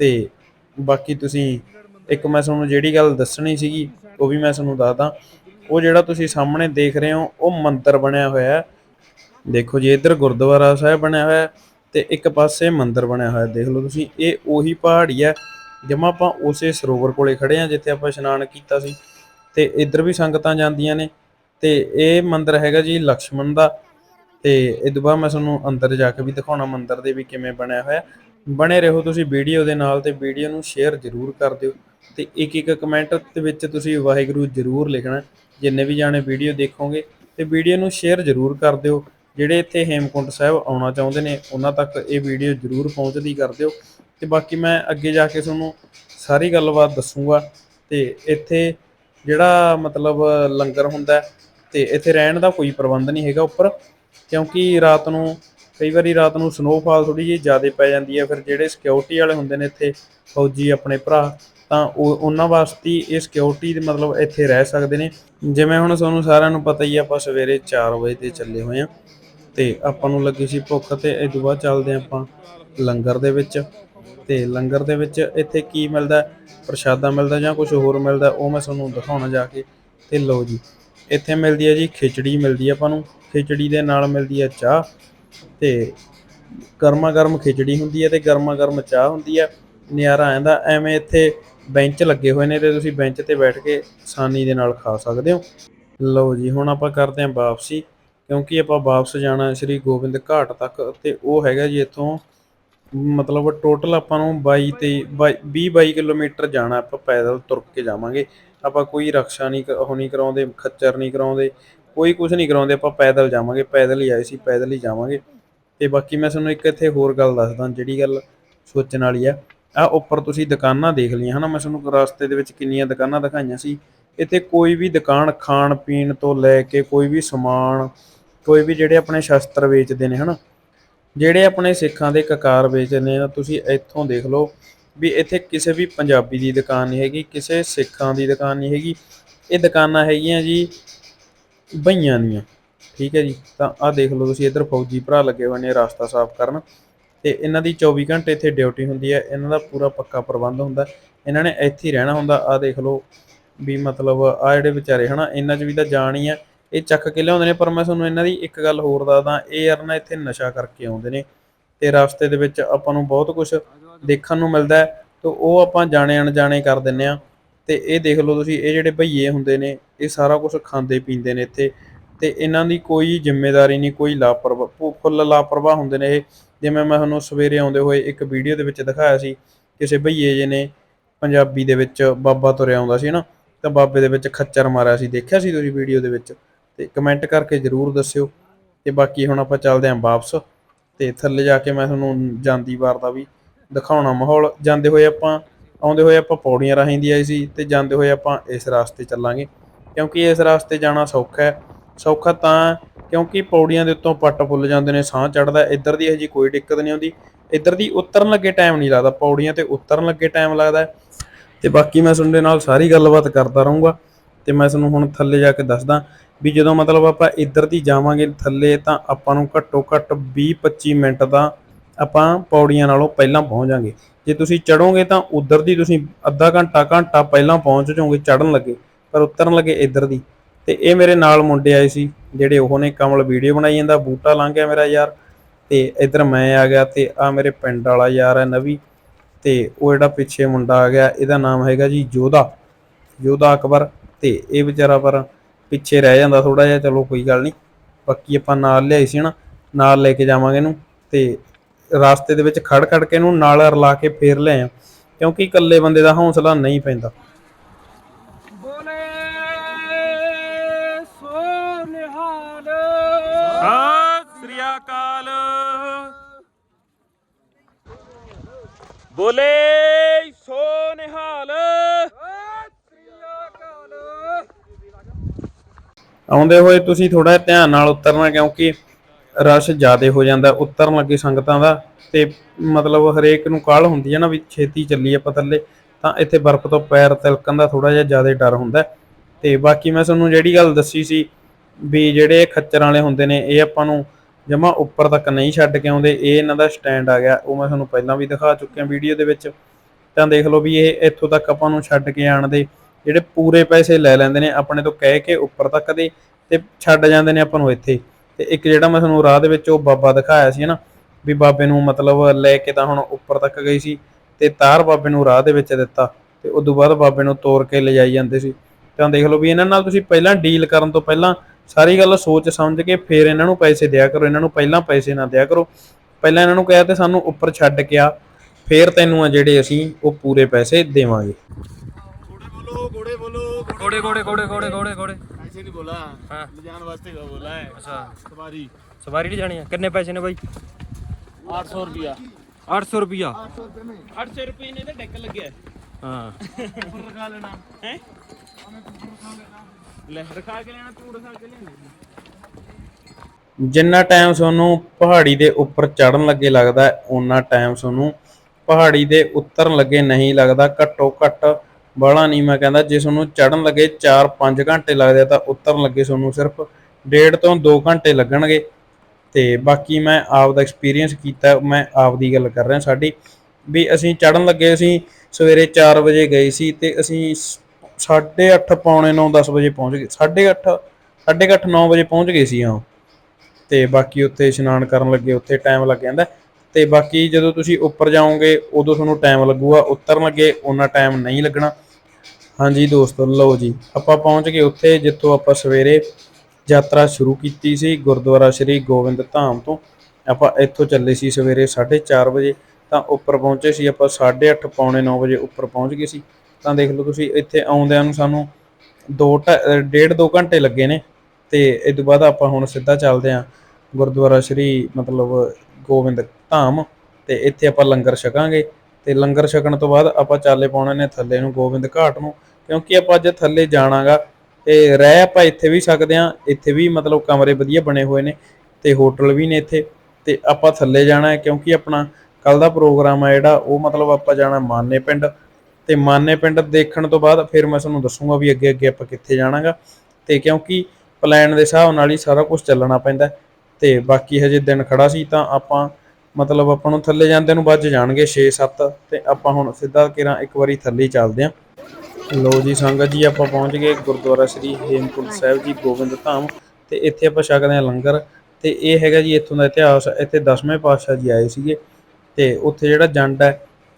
ਤੇ ਬਾਕੀ ਤੁਸੀਂ ਇੱਕ ਮੈਂ ਤੁਹਾਨੂੰ ਜਿਹੜੀ ਗੱਲ ਦੱਸਣੀ ਸੀਗੀ, ਉਹ ਵੀ ਮੈਂ ਤੁਹਾਨੂੰ ਦੱਸਦਾ। ਉਹ ਜਿਹੜਾ ਤੁਸੀਂ ਸਾਹਮਣੇ ਦੇਖ ਰਹੇ ਹੋ, ਉਹ ਮੰਦਿਰ ਬਣਿਆ ਹੋਇਆ ਹੈ। ਦੇਖੋ ਜੀ, ਇੱਧਰ ਗੁਰਦੁਆਰਾ ਸਾਹਿਬ ਬਣਿਆ ਹੋਇਆ ਹੈ ਤੇ ਇੱਕ ਪਾਸੇ ਮੰਦਿਰ ਬਣਿਆ ਹੋਇਆ ਦੇਖ ਲਓ ਤੁਸੀਂ, ਇਹ ਉਹੀ ਪਹਾੜੀ ਹੈ ਜਮਾ ਆਪਾਂ ਉਸੇ ਸਰੋਵਰ ਕੋਲੇ ਖੜੇ ਆ ਜਿੱਥੇ ਆਪਾਂ ਇਸ਼ਨਾਨ ਕੀਤਾ ਸੀ। ਤੇ ਇੱਧਰ ਵੀ ਸੰਗਤਾਂ ਜਾਂਦੀਆਂ ਨੇ। ਤੇ ਇਹ ਮੰਦਿਰ ਹੈਗਾ ਜੀ ਲਕਸ਼ਮਣ ਦਾ। ਤੇ ਇਹ ਤੋਂ ਬਾਅਦ ਮੈਂ ਤੁਹਾਨੂੰ ਅੰਦਰ ਜਾ ਕੇ ਵੀ ਦਿਖਾਉਣਾ, ਮੰਦਿਰ ਦੇ ਵੀ ਕਿਵੇਂ ਬਣਿਆ ਹੋਇਆ। ਬਣੇ ਰਹੋ ਤੁਸੀਂ ਵੀਡੀਓ ਦੇ ਨਾਲ ਤੇ ਵੀਡੀਓ ਨੂੰ ਸ਼ੇਅਰ ਜ਼ਰੂਰ ਕਰ ਦਿਓ। ਤੇ ਇੱਕ ਇੱਕ ਕਮੈਂਟ ਦੇ ਵਿੱਚ ਤੁਸੀਂ ਵਾਹਿਗੁਰੂ ਜ਼ਰੂਰ ਲਿਖਣਾ। ਜਿੰਨੇ ਵੀ ਜਾਣੇ ਵੀਡੀਓ ਦੇਖੋਗੇ ਤੇ ਵੀਡੀਓ ਨੂੰ ਸ਼ੇਅਰ ਜ਼ਰੂਰ ਕਰ ਦਿਓ। ਜਿਹੜੇ ਇੱਥੇ ਹੇਮਕੁੰਟ ਸਾਹਿਬ ਆਉਣਾ ਚਾਹੁੰਦੇ ਨੇ, ਉਹਨਾਂ ਤੱਕ ਇਹ ਵੀਡੀਓ ਜ਼ਰੂਰ ਪਹੁੰਚਦੀ ਕਰ ਦਿਓ। ਤੇ ਬਾਕੀ ਮੈਂ ਅੱਗੇ ਜਾ ਕੇ ਤੁਹਾਨੂੰ ਸਾਰੀ ਗੱਲਬਾਤ ਦੱਸੂਗਾ ਤੇ ਇੱਥੇ ਜਿਹੜਾ ਮਤਲਬ ਲੰਗਰ ਹੁੰਦਾ ਹੈ ਤੇ ਇੱਥੇ ਰਹਿਣ ਦਾ ਕੋਈ ਪ੍ਰਬੰਧ ਨਹੀਂ ਹੈਗਾ ਉੱਪਰ ਕਿਉਂਕਿ ਰਾਤ ਨੂੰ ਕਈ ਵਾਰੀ ਰਾਤ ਨੂੰ ਸਨੋਫਾਲ ਥੋੜੀ ਜਿਹੀ ਜ਼ਿਆਦਾ ਪੈ ਜਾਂਦੀ ਹੈ ਫਿਰ ਜਿਹੜੇ ਸਿਕਿਉਰਿਟੀ ਵਾਲੇ ਹੁੰਦੇ ਨੇ ਇੱਥੇ ਫੌਜੀ ਆਪਣੇ ਭਰਾ ਤਾਂ ਉਹ ਉਹਨਾਂ ਵਾਸਤੇ ਇਹ ਸਿਕਿਉਰਿਟੀ ਦੇ ਮਤਲਬ ਇੱਥੇ ਰਹਿ ਸਕਦੇ ਨੇ। ਜਿਵੇਂ ਹੁਣ ਤੁਹਾਨੂੰ ਸਾਰਿਆਂ ਨੂੰ ਪਤਾ ਹੀ ਆ, ਆਪਾਂ ਸਵੇਰੇ 4 ਵਜੇ ਤੇ ਚੱਲੇ ਹੋਏ ਆ ਤੇ ਆਪਾਂ ਨੂੰ ਲੱਗੀ ਸੀ ਭੁੱਖ ਤੇ ਇਹ ਤੋਂ ਬਾਅਦ ਚੱਲਦੇ ਹਾਂ ਆਪਾਂ ਲੰਗਰ ਦੇ ਵਿੱਚ। ਤੇ ਲੰਗਰ ਦੇ ਵਿੱਚ ਇੱਥੇ ਕੀ ਮਿਲਦਾ? ਪ੍ਰਸ਼ਾਦਾ ਮਿਲਦਾ ਜਾਂ ਕੁਝ ਹੋਰ ਮਿਲਦਾ? ਉਹ ਮੈਂ ਤੁਹਾਨੂੰ ਦਿਖਾਉਣਾ ਜਾ ਕੇ। ਤੇ ਲਓ ਜੀ, ਇੱਥੇ ਮਿਲਦੀ ਹੈ ਜੀ ਖਿਚੜੀ ਮਿਲਦੀ ਹੈ ਆਪਾਂ ਨੂੰ। ਖਿਚੜੀ ਦੇ ਨਾਲ ਮਿਲਦੀ ਹੈ ਚਾਹ ਤੇ ਗਰਮਾ ਗਰਮ ਖਿਚੜੀ ਹੁੰਦੀ ਹੈ ਤੇ ਗਰਮਾ ਗਰਮ ਚਾਹ ਹੁੰਦੀ ਹੈ। ਨਜ਼ਾਰਾ ਆਂਦਾ ਐਵੇਂ ਇੱਥੇ ਬੈਂਚ ਲੱਗੇ ਹੋਏ ਨੇ ਤੇ ਤੁਸੀਂ ਬੈਂਚ ਤੇ ਬੈਠ ਕੇ ਆਸਾਨੀ ਦੇ ਨਾਲ ਖਾ ਸਕਦੇ ਹੋ। ਲਓ ਜੀ, ਹੁਣ ਆਪਾਂ ਕਰਦੇ ਹਾਂ ਵਾਪਸੀ। ਕਿਉਂਕਿ ਆਪਾਂ ਵਾਪਸ ਜਾਣਾ ਸ੍ਰੀ ਗੋਬਿੰਦ ਘਾਟ ਤੱਕ ਤੇ ਉਹ ਹੈਗਾ ਜੀ ਇੱਥੋਂ ਮਤਲਬ ਟੋਟਲ ਆਪਾਂ ਨੂੰ 22 ਤੇ 20 22 ਕਿਲੋਮੀਟਰ ਜਾਣਾ, ਆਪਾਂ ਪੈਦਲ ਤੁਰ ਕੇ ਜਾਵਾਂਗੇ। ਆਪਾਂ ਕੋਈ ਰਕਸ਼ਾ ਨਹੀਂ ਕ- ਉਹ ਨਹੀਂ ਕਰਾਉਂਦੇ, ਖੱਚਰ ਨਹੀਂ ਕਰਾਉਂਦੇ, ਕੋਈ ਕੁਝ ਨਹੀਂ ਕਰਾਉਂਦੇ, ਆਪਾਂ ਪੈਦਲ ਜਾਵਾਂਗੇ, ਪੈਦਲ ਹੀ ਆਏ ਸੀ, ਪੈਦਲ ਹੀ ਜਾਵਾਂਗੇ। ਤੇ ਬਾਕੀ ਮੈਂ ਤੁਹਾਨੂੰ ਇੱਕ ਇੱਥੇ ਹੋਰ ਗੱਲ ਦੱਸਦਾ, ਜਿਹੜੀ ਗੱਲ ਸੋਚਣ ਵਾਲੀ ਆ ਆ ਉੱਪਰ ਤੁਸੀਂ ਦੁਕਾਨਾਂ ਦੇਖ ਲਈਆਂ, ਹਨਾ, ਮੈਂ ਤੁਹਾਨੂੰ ਰਸਤੇ ਦੇ ਵਿੱਚ ਕਿੰਨੀਆਂ ਦੁਕਾਨਾਂ ਦਿਖਾਈਆਂ ਸੀ। ਇੱਥੇ ਕੋਈ ਵੀ ਦੁਕਾਨ ਖਾਣ ਪੀਣ ਤੋਂ ਲੈ ਕੇ ਕੋਈ ਵੀ ਸਮਾਨ, ਕੋਈ ਵੀ ਜਿਹੜੇ ਆਪਣੇ ਸ਼ਸਤਰ ਵੇਚਦੇ ਨੇ, ਹਨਾ ਜਿਹੜੇ ਆਪਣੇ ਸਿੱਖਾਂ ਦੇ ਕਕਾਰ ਵੇਚਦੇ ਨੇ ਤੁਸੀਂ ਇੱਥੋਂ ਦੇਖ ਲਓ ਵੀ ਇੱਥੇ ਕਿਸੇ ਵੀ ਪੰਜਾਬੀ ਦੀ ਦੁਕਾਨ ਨਹੀਂ ਹੈਗੀ, ਕਿਸੇ ਸਿੱਖਾਂ ਦੀ ਦੁਕਾਨ ਨਹੀਂ ਹੈਗੀ। ਇਹ ਦੁਕਾਨਾਂ ਹੈਗੀਆਂ ਜੀ ਬਈਆਂ ਦੀਆਂ, ਠੀਕ ਹੈ ਜੀ। ਤਾਂ ਆਹ ਦੇਖ ਲਓ ਤੁਸੀਂ, ਇੱਧਰ ਫੌਜੀ ਭਰਾ ਲੱਗੇ ਹੋਏ ਨੇ ਰਾਸਤਾ ਸਾਫ਼ ਕਰਨ। ਤੇ ਇਹਨਾਂ ਦੀ 24 ਘੰਟੇ ਇੱਥੇ ਡਿਊਟੀ ਹੁੰਦੀ ਹੈ, ਇਹਨਾਂ ਦਾ ਪੂਰਾ ਪੱਕਾ ਪ੍ਰਬੰਧ ਹੁੰਦਾ। ਇਹਨਾਂ ਨੇ ਇੱਥੇ ਹੀ ਰਹਿਣਾ ਹੁੰਦਾ। ਆਹ ਦੇਖ ਲਓ ਵੀ ਮਤਲਬ ਆ ਜਿਹੜੇ ਵਿਚਾਰੇ ਹਨਾ, ਇਹਨਾਂ 'ਚ ਵੀ ਤਾਂ ਜਾਣ ਹੀ ਆ। ਇਹ ਚੱਕ ਕੇ ਲਿਆਉਂਦੇ ਨੇ, ਪਰ ਮੈਂ ਤੁਹਾਨੂੰ ਇਹਨਾਂ ਦੀ ਇੱਕ ਗੱਲ ਹੋਰ ਦੱਸਦਾ, ਇਹ ਯਾਰ ਨਾ ਇੱਥੇ ਨਸ਼ਾ ਕਰਕੇ ਆਉਂਦੇ ਨੇ ਤੇ ਰਸਤੇ ਦੇ ਵਿੱਚ ਆਪਾਂ ਨੂੰ ਬਹੁਤ ਕੁਝ ਦੇਖਣ ਨੂੰ ਮਿਲਦਾ ਹੈ ਤੇ ਉਹ ਆਪਾਂ ਜਾਣੇ ਅਣਜਾਣੇ ਕਰ ਦਿੰਨੇ ਆ ਤੇ ਇਹ ਦੇਖ ਲਓ ਤੁਸੀਂ, ਇਹ ਜਿਹੜੇ ਭਈਏ ਹੁੰਦੇ ਨੇ, ਇਹ ਸਾਰਾ ਕੁਝ ਖਾਂਦੇ ਪੀਂਦੇ ਨੇ ਇੱਥੇ ਤੇ ਇਹਨਾਂ ਦੀ ਕੋਈ ਜ਼ਿੰਮੇਵਾਰੀ ਨਹੀਂ, ਕੋਈ ਲਾਪਰਵਾਹ ਫੁੱਲ ਲਾਪਰਵਾਹ ਹੁੰਦੇ ਨੇ ਇਹ। ਜਿਵੇਂ ਮੈਂ ਤੁਹਾਨੂੰ ਸਵੇਰੇ ਆਉਂਦੇ ਹੋਏ ਇੱਕ ਵੀਡੀਓ ਦੇ ਵਿੱਚ ਦਿਖਾਇਆ ਸੀ, ਕਿਸੇ ਭਈਏ ਜੇ ਨੇ ਪੰਜਾਬੀ ਦੇ ਵਿੱਚ ਬਾਬਾ ਤੁਰਿਆ ਆਉਂਦਾ ਸੀ ਨਾ ਤਾਂ ਬਾਬੇ ਦੇ ਵਿੱਚ ਖੱਚਰ ਮਾਰਿਆ ਸੀ, ਦੇਖਿਆ ਸੀ ਤੁਸੀਂ ਵੀਡੀਓ ਦੇ ਵਿੱਚ? ਤੇ ਕਮੈਂਟ ਕਰਕੇ ਜਰੂਰ ਦੱਸਿਓ। ਤੇ ਬਾਕੀ ਹੁਣ ਆਪਾਂ ਚੱਲਦੇ ਆਂ ਵਾਪਸ। ਤੇ ਥੱਲੇ ਜਾ ਕੇ ਮੈਂ ਤੁਹਾਨੂੰ ਜਾਂਦੀ ਵਾਰ ਦਾ ਵੀ ਦਿਖਾਉਣਾ ਮਾਹੌਲ। ਜਾਂਦੇ ਹੋਏ ਆਪਾਂ, ਆਉਂਦੇ ਹੋਏ ਆਪਾਂ ਪੌੜੀਆਂ ਰਾਹੀਂ ਦੀ ਆਈ ਸੀ ਤੇ ਜਾਂਦੇ ਹੋਏ ਆਪਾਂ ਇਸ ਰਸਤੇ ਚੱਲਾਂਗੇ। ਕਿਉਂਕਿ ਇਸ ਰਸਤੇ ਜਾਣਾ ਸੌਖਾ ਹੈ। ਸੌਖਾ ਤਾਂ ਕਿਉਂਕਿ ਪੌੜੀਆਂ ਦੇ ਉੱਤੋਂ ਪੱਟ ਫੁੱਲ ਜਾਂਦੇ ਨੇ, ਸਾਹ ਚੜਦਾ ਇੱਧਰ ਦੀ ਹਜੀ ਕੋਈ ਦਿੱਕਤ ਨਹੀਂ ਆਉਂਦੀ। ਇੱਧਰ ਦੀ ਉਤਰਨ ਲੱਗੇ ਟਾਈਮ ਨਹੀਂ ਲੱਗਦਾ, ਪੌੜੀਆਂ ਤੇ ਉਤਰਨ ਲੱਗੇ ਟਾਈਮ ਲੱਗਦਾ ਹੈ। ਤੇ ਬਾਕੀ ਮੈਂ ਤੁਹਾਡੇ ਨਾਲ ਸਾਰੀ ਗੱਲਬਾਤ ਕਰਦਾ ਰਹੂੰਗਾ। ਤੇ ਮੈਂ ਤੁਹਾਨੂੰ ਹੁਣ ਥੱਲੇ ਜਾ ਕੇ ਦੱਸਦਾ ਵੀ ਜਦੋਂ ਮਤਲਬ ਆਪਾਂ ਇੱਧਰ ਦੀ ਜਾਵਾਂਗੇ ਥੱਲੇ ਤਾਂ ਆਪਾਂ ਨੂੰ ਘੱਟੋ ਘੱਟ 20-25 ਮਿੰਟ ਦਾ ਆਪਾਂ ਪੌੜੀਆਂ ਨਾਲੋਂ ਪਹਿਲਾਂ ਪਹੁੰਚ ਜਾਾਂਗੇ। ਜੇ ਤੁਸੀਂ ਚੜੋਗੇ ਤਾਂ ਉੱਧਰ ਦੀ ਤੁਸੀਂ ਅੱਧਾ ਘੰਟਾ ਘੰਟਾ ਪਹਿਲਾਂ ਪਹੁੰਚ ਜਾਓਗੇ ਚੜਨ ਲੱਗੇ, ਪਰ ਉਤਰਨ ਲੱਗੇ ਇੱਧਰ ਦੀ। ਤੇ ਇਹ ਮੇਰੇ ਨਾਲ ਮੁੰਡੇ ਆਏ ਸੀ, ਜਿਹੜੇ ਉਹ ਨੇ ਕਮਲ ਵੀਡੀਓ ਬਣਾਈ ਜਾਂਦਾ, ਬੂਟਾ ਲੰਘ ਗਿਆ ਮੇਰਾ ਯਾਰ। ਤੇ ਇੱਧਰ ਮੈਂ ਆ ਗਿਆ ਤੇ ਆ ਮੇਰੇ ਪਿੰਡ ਵਾਲਾ ਯਾਰ ਹੈ ਨਵੀ। ਤੇ ਉਹ ਜਿਹੜਾ ਪਿੱਛੇ ਮੁੰਡਾ ਆ ਗਿਆ, ਇਹਦਾ ਨਾਮ ਹੈਗਾ ਜੀ ਯੋਧਾ ਯੋਧਾ ਅਕਬਰ। ਤੇ ਇਹ ਵਿਚਾਰਾ ਪਰ ਪਿੱਛੇ ਰਹਿ ਜਾਂਦਾ ਥੋੜਾ ਜਿਹਾ ਚਲੋ ਕੋਈ ਗੱਲ ਨਹੀਂ। ਬਾਕੀ ਆਪਾਂ ਨਾਲ ਲਿਆਈ ਸੀ ਨਾ ਨਾਲ ਲੈ ਕੇ ਜਾਵਾਂਗੇ ਇਹਨੂੰ ਤੇ ਰਾਸਤੇ ਦੇ ਵਿੱਚ ਖੜ ਖੜ ਕੇ ਇਹਨੂੰ ਨਾਲ ਰਲਾ ਕੇ ਫੇਰ ਲੈ ਆ ਕਿਉਂਕਿ ਇਕੱਲੇ ਬੰਦੇ ਦਾ ਹੌਸਲਾ ਨਹੀਂ ਪੈਂਦਾ। ਸਤਿ ਸ੍ਰੀ ਅਕਾਲ। ਬੋਲੇ ਸੋ ਆਉਂਦੇ ਹੋਏ ਤੁਸੀਂ ਥੋੜਾ ਧਿਆਨ ਨਾਲ ਉਤਰਨਾ ਕਿਉਂਕਿ ਰਸ਼ ਜ਼ਿਆਦਾ ਹੋ ਜਾਂਦਾ, ਉਤਰਨ ਲੱਗੇ ਸੰਗਤਾਂ ਦਾ ਤੇ ਮਤਲਬ ਹਰੇਕ ਨੂੰ ਕਾਹਲ ਹੁੰਦੀ ਹੈ ਨਾ ਵੀ ਛੇਤੀ ਚੱਲੀ ਆਪਾਂ ਥੱਲੇ, ਤਾਂ ਇੱਥੇ ਬਰਫ਼ ਤੋਂ ਪੈਰ ਤਿਲਕਣ ਦਾ ਥੋੜਾ ਜਿਹਾ ਜ਼ਿਆਦਾ ਡਰ ਹੁੰਦਾ ਤੇ ਬਾਕੀ ਮੈਂ ਤੁਹਾਨੂੰ ਜਿਹੜੀ ਗੱਲ ਦੱਸੀ ਸੀ ਵੀ ਜਿਹੜੇ ਇਹ ਖੱਚਰ ਵਾਲੇ ਹੁੰਦੇ ਨੇ, ਇਹ ਆਪਾਂ ਨੂੰ ਜਮਾ ਉੱਪਰ ਤੱਕ ਨਹੀਂ ਛੱਡ ਕੇ ਆਉਂਦੇ, ਇਹ ਇਹਨਾਂ ਦਾ ਸਟੈਂਡ ਆ ਗਿਆ, ਉਹ ਮੈਂ ਤੁਹਾਨੂੰ ਪਹਿਲਾਂ ਵੀ ਦਿਖਾ ਚੁੱਕਿਆ ਵੀਡੀਓ ਦੇ ਵਿੱਚ। ਤਾਂ ਦੇਖ ਲਓ ਵੀ ਇਹ ਇੱਥੋਂ ਤੱਕ ਆਪਾਂ ਨੂੰ ਛੱਡ ਕੇ ਆਣ ਦੇ ਜਿਹੜੇ ਪੂਰੇ ਪੈਸੇ ਲੈ ਲੈਂਦੇ ਨੇ ਆਪਣੇ ਤੋਂ ਕਹਿ ਕੇ ਉੱਪਰ ਤੱਕ ਦੇ ਤੇ ਛੱਡ ਜਾਂਦੇ ਨੇ ਆਪਾਂ ਨੂੰ ਇੱਥੇ। ਤੇ ਇੱਕ ਜਿਹੜਾ ਮੈਂ ਤੁਹਾਨੂੰ ਰਾਹ ਦੇ ਵਿੱਚ ਉਹ ਬਾਬਾ ਦਿਖਾਇਆ ਸੀ ਹਨਾ ਵੀ ਬਾਬੇ ਨੂੰ ਮਤਲਬ ਲੈ ਕੇ ਤਾਂ ਹੁਣ ਉੱਪਰ ਤੱਕ ਗਈ ਸੀ ਤੇ ਤਾਰ ਬਾਬੇ ਨੂੰ ਰਾਹ ਦੇ ਵਿੱਚ ਦਿੱਤਾ ਤੇ ਉਸ ਤੋਂ ਬਾਅਦ ਬਾਬੇ ਨੂੰ ਤੋੜ ਕੇ ਲਿਜਾਈ ਜਾਂਦੇ ਸੀ। ਤਾਂ ਦੇਖ ਲਓ ਵੀ ਇਹਨਾਂ ਨਾਲ ਤੁਸੀਂ ਪਹਿਲਾਂ ਡੀਲ ਕਰਨ ਤੋਂ ਪਹਿਲਾਂ ਸਾਰੀ ਗੱਲ ਸੋਚ ਸਮਝ ਕੇ ਫਿਰ ਇਹਨਾਂ ਨੂੰ ਪੈਸੇ ਦਿਆ ਕਰੋ, ਇਹਨਾਂ ਨੂੰ ਪਹਿਲਾਂ ਪੈਸੇ ਨਾ ਦਿਆ ਕਰੋ। ਪਹਿਲਾਂ ਇਹਨਾਂ ਨੂੰ ਕਹਿਆ ਤੇ ਸਾਨੂੰ ਉੱਪਰ ਛੱਡ ਕੇ ਆ, ਫਿਰ ਤੈਨੂੰ ਆ ਜਿਹੜੇ ਅਸੀਂ ਉਹ ਪੂਰੇ ਪੈਸੇ ਦੇਵਾਂਗੇ। बोलो घोड़े बोलो ਘੋੜੇ ਘੋੜੇ ਘੋੜੇ ਘੋੜੇ ਘੋੜੇ ਘੋੜੇ ऐसे नहीं बोला हाँ। ले जाने वास्ते का बोला है ਅੱਛਾ सवारी ਸਵਾਰੀ ਨਹੀਂ ਜਾਣੀ ਆ ਕਿੰਨੇ ਪੈਸੇ ਨੇ ਬਾਈ आठ सौ रुपया 800 ਰੁਪਿਆ 800 ਰੁਪਏ ਨੇ ਤੇ ਡੈਕ ਲੱਗਿਆ ਹਾਂ ਉੱਪਰ ਰਖਾ ਲੈਣਾ ਹੈ ਲੈ ਰਖਾ ਕੇ ਲੈਣਾ ਤੂੰ ਰਖਾ ਕੇ ਲੈਣਾ ਜਿੰਨਾ ਟਾਈਮ ਤੁਹਾਨੂੰ ਪਹਾੜੀ ਦੇ ਉੱਪਰ ਚੜਨ ਲੱਗੇ ਲੱਗਦਾ ਹੈ, ਉਨਾ ਟਾਈਮ ਤੁਹਾਨੂੰ ਪਹਾੜੀ ਦੇ ਉਤਰਨ ਲੱਗੇ ਨਹੀਂ ਲੱਗਦਾ ਘੱਟੋ ਘੱਟ ਬਾਹਲਾ ਨਹੀਂ, ਮੈਂ ਕਹਿੰਦਾ ਜੇ ਤੁਹਾਨੂੰ ਚੜਨ ਲੱਗੇ 4-5 ਘੰਟੇ ਲੱਗਦੇ ਆ ਤਾਂ ਉਤਰਨ ਲੱਗੇ ਤੁਹਾਨੂੰ ਸਿਰਫ ਡੇਢ ਤੋਂ 2 ਘੰਟੇ ਲੱਗਣਗੇ। ਤੇ ਬਾਕੀ ਮੈਂ ਆਪ ਦਾ ਐਕਸਪੀਰੀਅੰਸ ਕੀਤਾ, ਮੈਂ ਆਪ ਦੀ ਗੱਲ ਕਰ ਰਿਹਾ ਸਾਡੀ, ਵੀ ਅਸੀਂ ਚੜਨ ਲੱਗੇ, ਅਸੀਂ ਸਵੇਰੇ 4 ਵਜੇ ਗਏ ਸੀ ਤੇ ਅਸੀਂ 8:30 ਪੌਣੇ 9 10 ਵਜੇ ਪਹੁੰਚ ਗਏ 8:30 8:30 9 ਵਜੇ ਪਹੁੰਚ ਗਏ ਸੀ ਹਾਂ। ਤੇ ਬਾਕੀ ਉੱਥੇ ਇਸ਼ਨਾਨ ਕਰਨ ਲੱਗੇ, ਉੱਥੇ ਟਾਈਮ ਲੱਗ ਜਾਂਦਾ। ਤੇ ਬਾਕੀ ਜਦੋਂ ਤੁਸੀਂ ਉੱਪਰ ਜਾਓਗੇ, ਉਦੋਂ ਤੁਹਾਨੂੰ ਟਾਈਮ ਲੱਗੂਗਾ, ਉਤਰਨ ਲੱਗੇ ਉਹਨਾਂ ਟਾਈਮ ਨਹੀਂ ਲੱਗਣਾ। ਹਾਂਜੀ ਦੋਸਤੋ, ਲਓ ਜੀ, ਆਪਾਂ ਪਹੁੰਚ ਗਏ ਉੱਥੇ, ਜਿੱਥੋਂ ਆਪਾਂ ਸਵੇਰੇ ਯਾਤਰਾ ਸ਼ੁਰੂ ਕੀਤੀ ਸੀ, ਗੁਰਦੁਆਰਾ ਸ੍ਰੀ ਗੋਬਿੰਦ ਧਾਮ ਤੋਂ। ਆਪਾਂ ਇੱਥੋਂ ਚੱਲੇ ਸੀ ਸਵੇਰੇ 4:30 ਵਜੇ, ਤਾਂ ਉੱਪਰ ਪਹੁੰਚੇ ਸੀ ਆਪਾਂ 8:30 ਪੌਣੇ 9 ਵਜੇ ਉੱਪਰ ਪਹੁੰਚ ਗਏ ਸੀ। ਤਾਂ ਦੇਖ ਲਓ ਤੁਸੀਂ, ਇੱਥੇ ਆਉਂਦਿਆਂ ਨੂੰ ਸਾਨੂੰ 2 ਡੇਢ 2 ਘੰਟੇ ਲੱਗੇ ਨੇ, ਤੇ ਇਸ ਤੋਂ ਬਾਅਦ ਆਪਾਂ ਹੁਣ ਸਿੱਧਾ ਚੱਲਦੇ ਆਂ ਗੁਰਦੁਆਰਾ ਸ੍ਰੀ ਮਤਲਬ ਗੋਬਿੰਦ ਧਾਮ, ਤੇ ਇੱਥੇ ਆਪਾਂ ਲੰਗਰ ਛਕਾਂਗੇ। ਤੇ ਲੰਗਰ ਛਕਣ ਤੋਂ ਬਾਅਦ ਆਪਾਂ ਚਾਲੇ ਪਾਉਣੇ ਨੇ ਥੱਲੇ ਨੂੰ ਗੋਬਿੰਦ ਘਾਟ ਨੂੰ, ਕਿਉਂਕਿ ਆਪਾਂ ਅੱਜ ਥੱਲੇ ਜਾਣਾਗਾ। ਤੇ ਰਹਿ ਆਪਾਂ ਇੱਥੇ ਵੀ ਸਕਦੇ ਆਂ ਇੱਥੇ ਵੀ ਮਤਲਬ ਕਮਰੇ ਵਧੀਆ ਬਣੇ ਹੋਏ ਨੇ ਤੇ ਹੋਟਲ ਵੀ ਨੇ ਇੱਥੇ ਤੇ ਆਪਾਂ ਥੱਲੇ ਜਾਣਾ ਹੈ, ਕਿਉਂਕਿ ਆਪਣਾ ਕੱਲ ਦਾ ਪ੍ਰੋਗਰਾਮ ਹੈ ਜਿਹੜਾ, ਉਹ ਮਤਲਬ ਆਪਾਂ ਜਾਣਾ ਮਾਨੇ ਪਿੰਡ। ਤੇ ਮਾਨੇ ਪਿੰਡ ਦੇਖਣ ਤੋਂ ਬਾਅਦ ਫਿਰ ਮੈਂ ਤੁਹਾਨੂੰ ਦੱਸੂਗਾ ਵੀ ਅੱਗੇ ਅੱਗੇ ਆਪਾਂ ਕਿੱਥੇ ਜਾਣਾਗਾ। ਤੇ ਕਿਉਂਕਿ ਪਲਾਨ ਦੇ ਹਿਸਾਬ ਨਾਲ ਹੀ ਸਾਰਾ ਕੁਝ ਚੱਲਣਾ ਪੈਂਦਾ ਹੈ। ਤੇ ਬਾਕੀ ਹਜੇ ਦਿਨ ਖੜਾ ਸੀ ਤਾਂ ਆਪਾਂ ਮਤਲਬ ਆਪਾਂ ਨੂੰ ਥੱਲੇ ਜਾਂਦੇ ਨੂੰ ਵੱਜ ਜਾਣਗੇ 6-7 ਤੇ ਆਪਾਂ ਹੁਣ ਸਿੱਧਾ ਕਿਰਾਂ ਇੱਕ ਵਾਰੀ ਥੱਲੇ ਚੱਲਦੇ ਆਂ ਲੋ ਜੀ ਸੰਗਤ ਜੀ, ਆਪਾਂ ਪਹੁੰਚ ਗਏ ਗੁਰਦੁਆਰਾ ਸ੍ਰੀ ਹੇਮਕੁੰਟ ਸਾਹਿਬ ਜੀ, ਗੋਬਿੰਦ ਧਾਮ ਤੇ ਇੱਥੇ ਆਪਾਂ ਛਕਦੇ ਹਾਂ ਲੰਗਰ ਤੇ ਇਹ ਹੈਗਾ ਜੀ ਇੱਥੋਂ ਦਾ ਇਤਿਹਾਸ, ਇੱਥੇ ਦਸਵੇਂ ਪਾਤਸ਼ਾਹ ਜੀ ਆਏ ਸੀਗੇ ਤੇ ਉੱਥੇ ਜਿਹੜਾ ਜੰਡ ਹੈ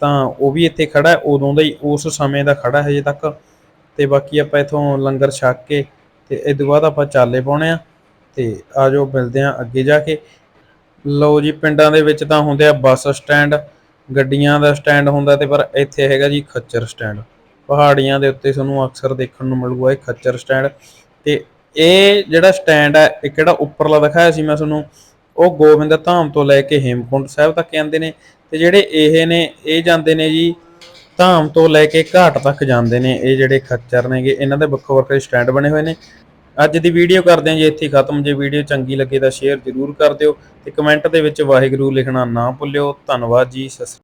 ਤਾਂ ਉਹ ਵੀ ਇੱਥੇ ਖੜਾ ਹੈ, ਉਦੋਂ ਦਾ ਹੀ ਉਸ ਸਮੇਂ ਦਾ ਖੜਾ ਹੈ ਹਜੇ ਤੱਕ ਤੇ ਬਾਕੀ ਆਪਾਂ ਇਥੋਂ ਲੰਗਰ ਛਕ ਕੇ ਤੇ ਇਸ ਤੋਂ ਬਾਅਦ ਆਪਾਂ ਚਾਲੇ ਪਾਉਣੇ ਆ ਤੇ ਆਜੋ ਮਿਲਦੇ ਆ ਅੱਗੇ ਜਾ ਕੇ। ਲਓ ਜੀ, ਪਿੰਡਾਂ ਦੇ ਵਿੱਚ ਤਾਂ ਹੁੰਦੇ ਆ ਬੱਸ ਸਟੈਂਡ, ਗੱਡੀਆਂ ਦਾ ਸਟੈਂਡ ਹੁੰਦਾ ਤੇ ਪਰ ਇੱਥੇ ਹੈਗਾ ਜੀ ਖੱਚਰ ਸਟੈਂਡ। ਪਹਾੜੀਆਂ ਦੇ ਉੱਤੇ ਤੁਹਾਨੂੰ ਅਕਸਰ ਦੇਖਣ ਨੂੰ ਮਿਲੂਗਾ ਇਹ ਖੱਚਰ ਸਟੈਂਡ। ਤੇ ਇਹ ਜਿਹੜਾ ਸਟੈਂਡ ਹੈ ਇਹ ਕਿਹੜਾ ਉੱਪਰਲਾ ਦਿਖਾਇਆ ਸੀ ਮੈਂ ਤੁਹਾਨੂੰ? ਉਹ ਗੋਬਿੰਦ ਧਾਮ ਤੋਂ ਲੈ ਕੇ ਹੇਮਕੁੰਟ ਸਾਹਿਬ ਤੱਕ ਜਾਂਦੇ ਨੇ ਤੇ ਜਿਹੜੇ ਇਹ ਨੇ, ਇਹ ਜਾਂਦੇ ਨੇ ਜੀ ਧਾਮ ਤੋਂ ਲੈ ਕੇ ਘਾਟ ਤੱਕ ਜਾਂਦੇ ਨੇ। ਇਹ ਜਿਹੜੇ ਖੱਚਰ ਨੇਗੇ, ਇਹਨਾਂ ਦੇ ਵੱਖੋ ਵੱਖਰੇ ਸਟੈਂਡ ਬਣੇ ਹੋਏ ਨੇ। ਅੱਜ ਦੀ ਵੀਡੀਓ ਕਰਦੇ ਹਾਂ ਜੀ, ਇੱਥੇ ਖਤਮ। ਜੇ ਵੀਡੀਓ ਚੰਗੀ ਲੱਗੇ ਤਾਂ ਸ਼ੇਅਰ ਜ਼ਰੂਰ ਕਰ ਦਿਓ ਤੇ ਕਮੈਂਟ ਦੇ ਵਿੱਚ ਵਾਹਿਗੁਰੂ ਲਿਖਣਾ ਨਾ ਭੁੱਲਿਓ। ਧੰਨਵਾਦ ਜੀ, ਸਤਿ ਸ਼੍ਰੀ